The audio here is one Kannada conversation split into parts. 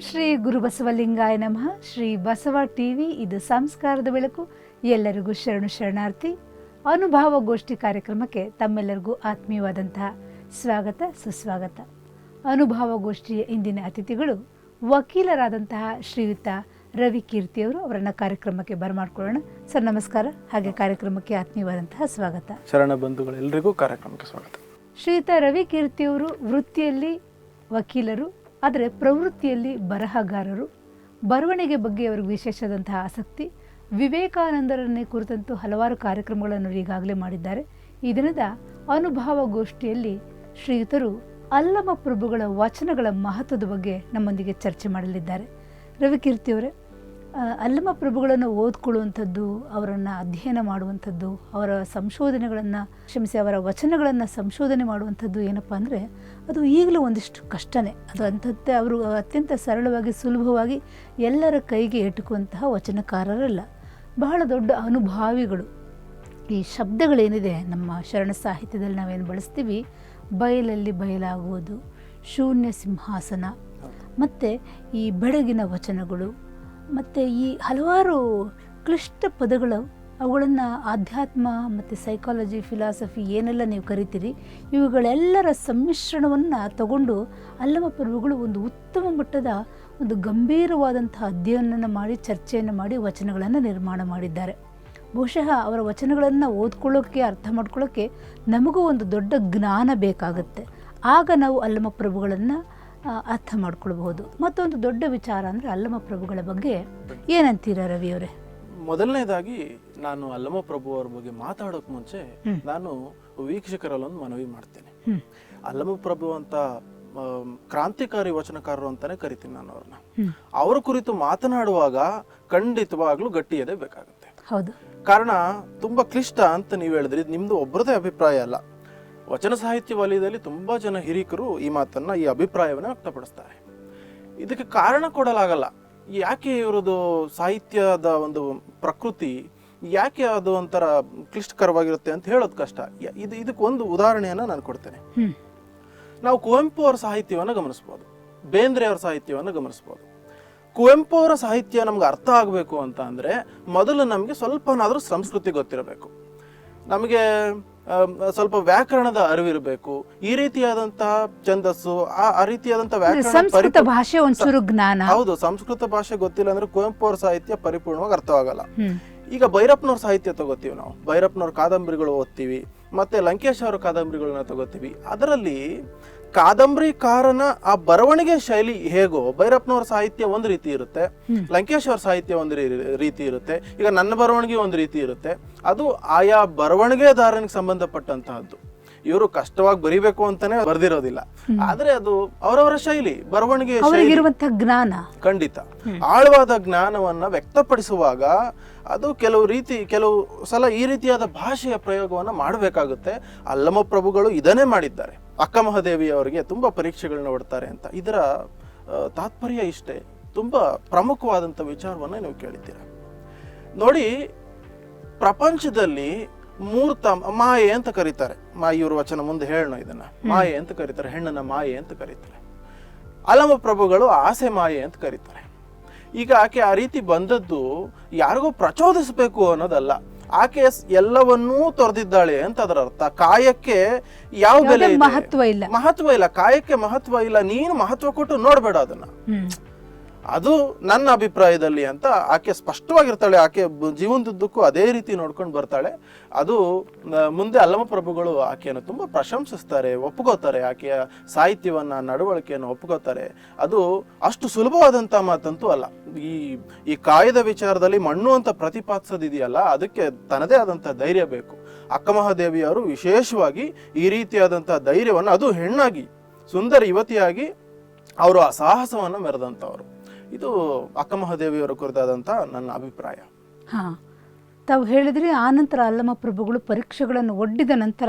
ಶ್ರೀ ಗುರು ಬಸವಲಿಂಗಾಯ ನಮಃ. ಶ್ರೀ ಬಸವ ಟಿವಿ ಇದು ಸಂಸ್ಕಾರದ ಬೆಳಕು. ಎಲ್ಲರಿಗೂ ಶರಣು ಶರಣಾರ್ಥಿ. ಅನುಭವ ಗೋಷ್ಠಿ ಕಾರ್ಯಕ್ರಮಕ್ಕೆ ತಮ್ಮೆಲ್ಲರಿಗೂ ಆತ್ಮೀಯವಾದಂತಹ ಸ್ವಾಗತ ಸುಸ್ವಾಗತ. ಅನುಭವ ಗೋಷ್ಠಿಯ ಇಂದಿನ ಅತಿಥಿಗಳು ವಕೀಲರಾದಂತಹ ಶ್ರೀಯುತ ರವಿ ಕೀರ್ತಿಯವರು ಅವರನ್ನು ಕಾರ್ಯಕ್ರಮಕ್ಕೆ ಬರಮಾಡ್ಕೊಳ್ಳೋಣ. ಸರ್ ನಮಸ್ಕಾರ. ಹಾಗೆ ಕಾರ್ಯಕ್ರಮಕ್ಕೆ ಆತ್ಮೀಯವಾದಂತಹ ಸ್ವಾಗತ. ಶರಣ ಬಂಧುಗಳೆಲ್ಲರಿಗೂ ಕಾರ್ಯಕ್ರಮಕ್ಕೆ ಸ್ವಾಗತ. ಶ್ರೀಯುತ ರವಿ ಕೀರ್ತಿಯವರು ವೃತ್ತಿಯಲ್ಲಿ ವಕೀಲರು ಆದರೆ ಪ್ರವೃತ್ತಿಯಲ್ಲಿ ಬರಹಗಾರರು, ಬರವಣಿಗೆ ಬಗ್ಗೆ ಅವರಿಗೆ ವಿಶೇಷದಂತಹ ಆಸಕ್ತಿ, ವಿವೇಕಾನಂದರನ್ನೇ ಕುರಿತಂತೂ ಹಲವಾರು ಕಾರ್ಯಕ್ರಮಗಳನ್ನು ಈಗಾಗಲೇ ಮಾಡಿದ್ದಾರೆ. ಈ ದಿನದ ಅನುಭವ ಗೋಷ್ಠಿಯಲ್ಲಿ ಶ್ರೀಯುತರು ಅಲ್ಲಮ ಪ್ರಭುಗಳ ವಚನಗಳ ಮಹತ್ವದ ಬಗ್ಗೆ ನಮ್ಮೊಂದಿಗೆ ಚರ್ಚೆ ಮಾಡಲಿದ್ದಾರೆ. ರವಿಕೀರ್ತಿಯವರೇ ಅಲ್ಲಮ ಪ್ರಭುಗಳನ್ನು ಓದ್ಕೊಳ್ಳುವಂಥದ್ದು, ಅವರನ್ನು ಅಧ್ಯಯನ ಮಾಡುವಂಥದ್ದು, ಅವರ ಸಂಶೋಧನೆಗಳನ್ನು, ಕ್ಷಮಿಸಿ ಅವರ ವಚನಗಳನ್ನು ಸಂಶೋಧನೆ ಮಾಡುವಂಥದ್ದು ಏನಪ್ಪ ಅಂದರೆ, ಅದು ಈಗಲೂ ಒಂದಿಷ್ಟು ಕಷ್ಟನೇ. ಅದು ಅಂಥದ್ದೇ ಅವರು ಅತ್ಯಂತ ಸರಳವಾಗಿ, ಸುಲಭವಾಗಿ ಎಲ್ಲರ ಕೈಗೆ ಎಟುಕುವಂತಹ ವಚನಕಾರರಲ್ಲ. ಬಹಳ ದೊಡ್ಡ ಅನುಭಾವಿಗಳು. ಈ ಶಬ್ದಗಳೇನಿದೆ, ನಮ್ಮ ಶರಣ ಸಾಹಿತ್ಯದಲ್ಲಿ ನಾವೇನು ಬಳಸ್ತೀವಿ? ಬಯಲಲ್ಲಿ ಬಯಲಾಗುವುದು, ಶೂನ್ಯ ಸಿಂಹಾಸನ. ಮತ್ತು ಈ ಬೆಳಗಿನ ವಚನಗಳು ಮತ್ತು ಈ ಹಲವಾರು ಕ್ಲಿಷ್ಟ ಪದಗಳು ಅವುಗಳನ್ನು ಆಧ್ಯಾತ್ಮ ಮತ್ತು ಸೈಕಾಲಜಿ ಫಿಲಾಸಫಿ ಏನೆಲ್ಲ ನೀವು ಕರಿತೀರಿ, ಇವುಗಳೆಲ್ಲರ ಸಮ್ಮಿಶ್ರಣವನ್ನು ತಗೊಂಡು ಅಲ್ಲಮ ಪ್ರಭುಗಳು ಒಂದು ಉತ್ತಮ ಮಟ್ಟದ ಒಂದು ಗಂಭೀರವಾದಂತಹ ಅಧ್ಯಯನವನ್ನು ಮಾಡಿ, ಚರ್ಚೆಯನ್ನು ಮಾಡಿ, ವಚನಗಳನ್ನು ನಿರ್ಮಾಣ ಮಾಡಿದ್ದಾರೆ. ಬಹುಶಃ ಅವರ ವಚನಗಳನ್ನು ಓದ್ಕೊಳ್ಳೋಕ್ಕೆ ಅರ್ಥ ಮಾಡ್ಕೊಳ್ಳೋಕ್ಕೆ ನಮಗೂ ಒಂದು ದೊಡ್ಡ ಜ್ಞಾನ ಬೇಕಾಗುತ್ತೆ. ಆಗ ನಾವು ಅಲ್ಲಮ ಪ್ರಭುಗಳನ್ನು ಅರ್ಥ ಮಾಡ್ಕೊಳ್ಬಹುದು. ಮತ್ತೊಂದು ದೊಡ್ಡ ವಿಚಾರ ಅಂದ್ರೆ ಅಲ್ಲಮ ಪ್ರಭುಗಳ ಬಗ್ಗೆ ಏನಂತೀರ ರವಿಯವರೇ ಮೊದಲನೇದಾಗಿ ನಾನು ಅಲ್ಲಮ ಪ್ರಭು ಅವ್ರ ಬಗ್ಗೆ ಮಾತಾಡೋಕ್ ಮುಂಚೆ ನಾನು ವೀಕ್ಷಕರಲ್ಲೊಂದು ಮನವಿ ಮಾಡ್ತೇನೆ. ಅಲ್ಲಮ ಪ್ರಭು ಅಂತ ಕ್ರಾಂತಿಕಾರಿ ವಚನಕಾರರು ಅಂತಾನೆ ಕರಿತೀನಿ ನಾನು ಅವ್ರನ್ನ. ಅವರ ಕುರಿತು ಮಾತನಾಡುವಾಗ ಖಂಡಿತವಾಗ್ಲೂ ಗಟ್ಟಿ ಎದೆ ಬೇಕಾಗುತ್ತೆ. ಹೌದು. ಕಾರಣ ತುಂಬಾ ಕ್ಲಿಷ್ಟ ಅಂತ ನೀವು ಹೇಳಿದ್ರಿ ನಿಮ್ದು ಒಬ್ಬರದೇ ಅಭಿಪ್ರಾಯ ಅಲ್ಲ. ವಚನ ಸಾಹಿತ್ಯ ವಲಯದಲ್ಲಿ ತುಂಬ ಜನ ಹಿರಿಕರು ಈ ಮಾತನ್ನ ಈ ಅಭಿಪ್ರಾಯವನ್ನ ವ್ಯಕ್ತಪಡಿಸ್ತಾರೆ. ಇದಕ್ಕೆ ಕಾರಣ ಕೊಡಲಾಗಲ್ಲ. ಯಾಕೆ ಇವರದು ಸಾಹಿತ್ಯದ ಒಂದು ಪ್ರಕೃತಿ ಯಾಕೆ ಅದು ಒಂಥರ ಕ್ಲಿಷ್ಟಕರವಾಗಿರುತ್ತೆ ಅಂತ ಹೇಳೋದು ಕಷ್ಟ. ಇದು ಇದಕ್ಕೆ ಒಂದು ಉದಾಹರಣೆಯನ್ನ ನಾನು ಕೊಡ್ತೇನೆ. ನಾವು ಕುವೆಂಪು ಅವರ ಸಾಹಿತ್ಯವನ್ನು ಗಮನಿಸ್ಬೋದು. ಬೇಂದ್ರೆ ಅವರ ಸಾಹಿತ್ಯವನ್ನು ಗಮನಿಸ್ಬೋದು. ಕುವೆಂಪು ಅವರ ಸಾಹಿತ್ಯ ನಮ್ಗೆ ಅರ್ಥ ಆಗಬೇಕು ಅಂತ ಅಂದರೆ ಮೊದಲು ನಮಗೆ ಸ್ವಲ್ಪನಾದರೂ ಸಂಸ್ಕೃತಿ ಗೊತ್ತಿರಬೇಕು. ನಮಗೆ ಸ್ವಲ್ಪ ವ್ಯಾಕರಣದ ಅರಿವಿರಬೇಕು. ಈ ರೀತಿಯಾದಂತಹ ಛಂದಸ್ಸು ಆ ರೀತಿಯಾದಂತಹ ವ್ಯಾಕರಣ ಸಂಸ್ಕೃತ ಭಾಷೆ ಒಂಚೂರು ಜ್ಞಾನ. ಹೌದು ಸಂಸ್ಕೃತ ಭಾಷೆ ಗೊತ್ತಿಲ್ಲ ಅಂದ್ರೆ ಕುವೆಂಪು ಅವರ ಸಾಹಿತ್ಯ ಪರಿಪೂರ್ಣವಾಗಿ ಅರ್ಥವಾಗಲ್ಲ ಈಗ ಭೈರಪ್ಪನವ್ರ ಸಾಹಿತ್ಯ ತಗೋತೀವಿ ನಾವು. ಭೈರಪ್ಪನವ್ರ ಕಾದಂಬರಿಗಳು ಓದ್ತೀವಿ ಮತ್ತೆ ಲಂಕೇಶ್ ಅವರ ಕಾದಂಬರಿಗಳನ್ನ ತಗೋತೀವಿ. ಅದರಲ್ಲಿ ಕಾದಂಬರಿಕಾರನ ಆ ಬರವಣಿಗೆ ಶೈಲಿ ಹೇಗೋ ಭೈರಪ್ಪನವ್ರ ಸಾಹಿತ್ಯ ಒಂದು ರೀತಿ ಇರುತ್ತೆ. ಲಂಕೇಶ್ ಅವ್ರ ಸಾಹಿತ್ಯ ಒಂದು ರೀತಿ ಇರುತ್ತೆ ಈಗ ನನ್ನ ಬರವಣಿಗೆ ಒಂದು ರೀತಿ ಇರುತ್ತೆ. ಅದು ಆಯಾ ಬರವಣಿಗೆದಾರನಿಗೆ ಸಂಬಂಧಪಟ್ಟಂತಹದ್ದು. ಇವರು ಕಷ್ಟವಾಗಿ ಬರಿಬೇಕು ಅಂತಾನೆ ಬರ್ದಿರೋದಿಲ್ಲ. ಆದ್ರೆ ಅದು ಅವರವರ ಶೈಲಿ ಬರವಣಿಗೆ ಶೈಲಿ. ಜ್ಞಾನ. ಖಂಡಿತ. ಆಳವಾದ ಜ್ಞಾನವನ್ನ ವ್ಯಕ್ತಪಡಿಸುವಾಗ ಅದು ಕೆಲವು ರೀತಿ ಕೆಲವು ಸಲ ಈ ರೀತಿಯಾದ ಭಾಷೆಯ ಪ್ರಯೋಗವನ್ನ ಮಾಡಬೇಕಾಗುತ್ತೆ. ಅಲ್ಲಮ ಪ್ರಭುಗಳು ಇದನ್ನೇ ಮಾಡಿದ್ದಾರೆ. ಅಕ್ಕ ಮಹಾದೇವಿ ಅವರಿಗೆ ತುಂಬಾ ಪರೀಕ್ಷೆಗಳನ್ನ ಒಡ್ತಾರೆ ಅಂತ. ಇದರ ತಾತ್ಪರ್ಯ ಇಷ್ಟೇ. ತುಂಬ ಪ್ರಮುಖವಾದಂಥ ವಿಚಾರವನ್ನ ನೀವು ಕೇಳಿದ್ದೀರ. ನೋಡಿ ಪ್ರಪಂಚದಲ್ಲಿ ಮೂರ್ತ ಮಾಯೆ ಅಂತ ಕರೀತಾರೆ. ಮಾ ಇವ್ರ ವಚನ ಮುಂದೆ ಹೇಳೋಣ ಇದನ್ನ. ಮಾಯೆ ಅಂತ ಕರೀತಾರೆ ಹೆಣ್ಣನ್ನ ಮಾಯೆ ಅಂತ ಕರೀತಾರೆ. ಅಲಮ ಪ್ರಭುಗಳು ಆಸೆ ಮಾಯೆ ಅಂತ ಕರೀತಾರೆ. ಈಗ ಆಕೆ ಆ ರೀತಿ ಬಂದದ್ದು ಯಾರಿಗೋ ಪ್ರಚೋದಿಸಬೇಕು ಅನ್ನೋದಲ್ಲ. ಆಕೆ ಎಲ್ಲವನ್ನೂ ತೊರೆದಿದ್ದಾಳೆ ಅಂತ ಅದರ ಅರ್ಥ. ಕಾಯಕ್ಕೆ ಯಾವ ಬೆಲೆ ಮಹತ್ವ ಇಲ್ಲ. ಮಹತ್ವ ಇಲ್ಲ. ಕಾಯಕ್ಕೆ ಮಹತ್ವ ಇಲ್ಲ. ನೀನು ಮಹತ್ವ ಕೊಟ್ಟು ನೋಡ್ಬೇಡ ಅದನ್ನ. ಅದು ನನ್ನ ಅಭಿಪ್ರಾಯದಲ್ಲಿ ಅಂತ ಆಕೆ ಸ್ಪಷ್ಟವಾಗಿರ್ತಾಳೆ. ಆಕೆ ಜೀವನದುದ್ದಕ್ಕೂ ಅದೇ ರೀತಿ ನೋಡ್ಕೊಂಡು ಬರ್ತಾಳೆ. ಅದು ಮುಂದೆ ಅಲ್ಲಮ ಪ್ರಭುಗಳು ಆಕೆಯನ್ನು ತುಂಬ ಪ್ರಶಂಸಿಸ್ತಾರೆ, ಒಪ್ಕೋತಾರೆ. ಆಕೆಯ ಸಾಹಿತ್ಯವನ್ನ, ನಡವಳಿಕೆಯನ್ನು ಒಪ್ಕೋತಾರೆ. ಅದು ಅಷ್ಟು ಸುಲಭವಾದಂತ ಮಾತಂತೂ ಅಲ್ಲ. ಈ ಈ ಕಾಯದ ವಿಚಾರದಲ್ಲಿ ಮಣ್ಣು ಅಂತ ಪ್ರತಿಪಾದಿಸೋದಿದೆಯಲ್ಲ, ಅದಕ್ಕೆ ತನ್ನದೇ ಆದಂಥ ಧೈರ್ಯ ಬೇಕು. ಅಕ್ಕಮಹಾದೇವಿ ಅವರು ವಿಶೇಷವಾಗಿ ಈ ರೀತಿಯಾದಂಥ ಧೈರ್ಯವನ್ನು, ಅದು ಹೆಣ್ಣಾಗಿ, ಸುಂದರ ಯುವತಿಯಾಗಿ, ಅವರು ಆ ಸಾಹಸವನ್ನು ಮೆರೆದಂಥವ್ರು ಇದು ಅಕ್ಕಮಹಾದೇವಿಯವರ ಕುರಿತಾದಂಥ ನನ್ನ ಅಭಿಪ್ರಾಯ. ಹಾ ತಾವು ಹೇಳಿದ್ರಿ ಆನಂತರ ಅಲ್ಲಮ ಪ್ರಭುಗಳು ಪರೀಕ್ಷೆಗಳನ್ನು ಒಡ್ಡಿದ ನಂತರ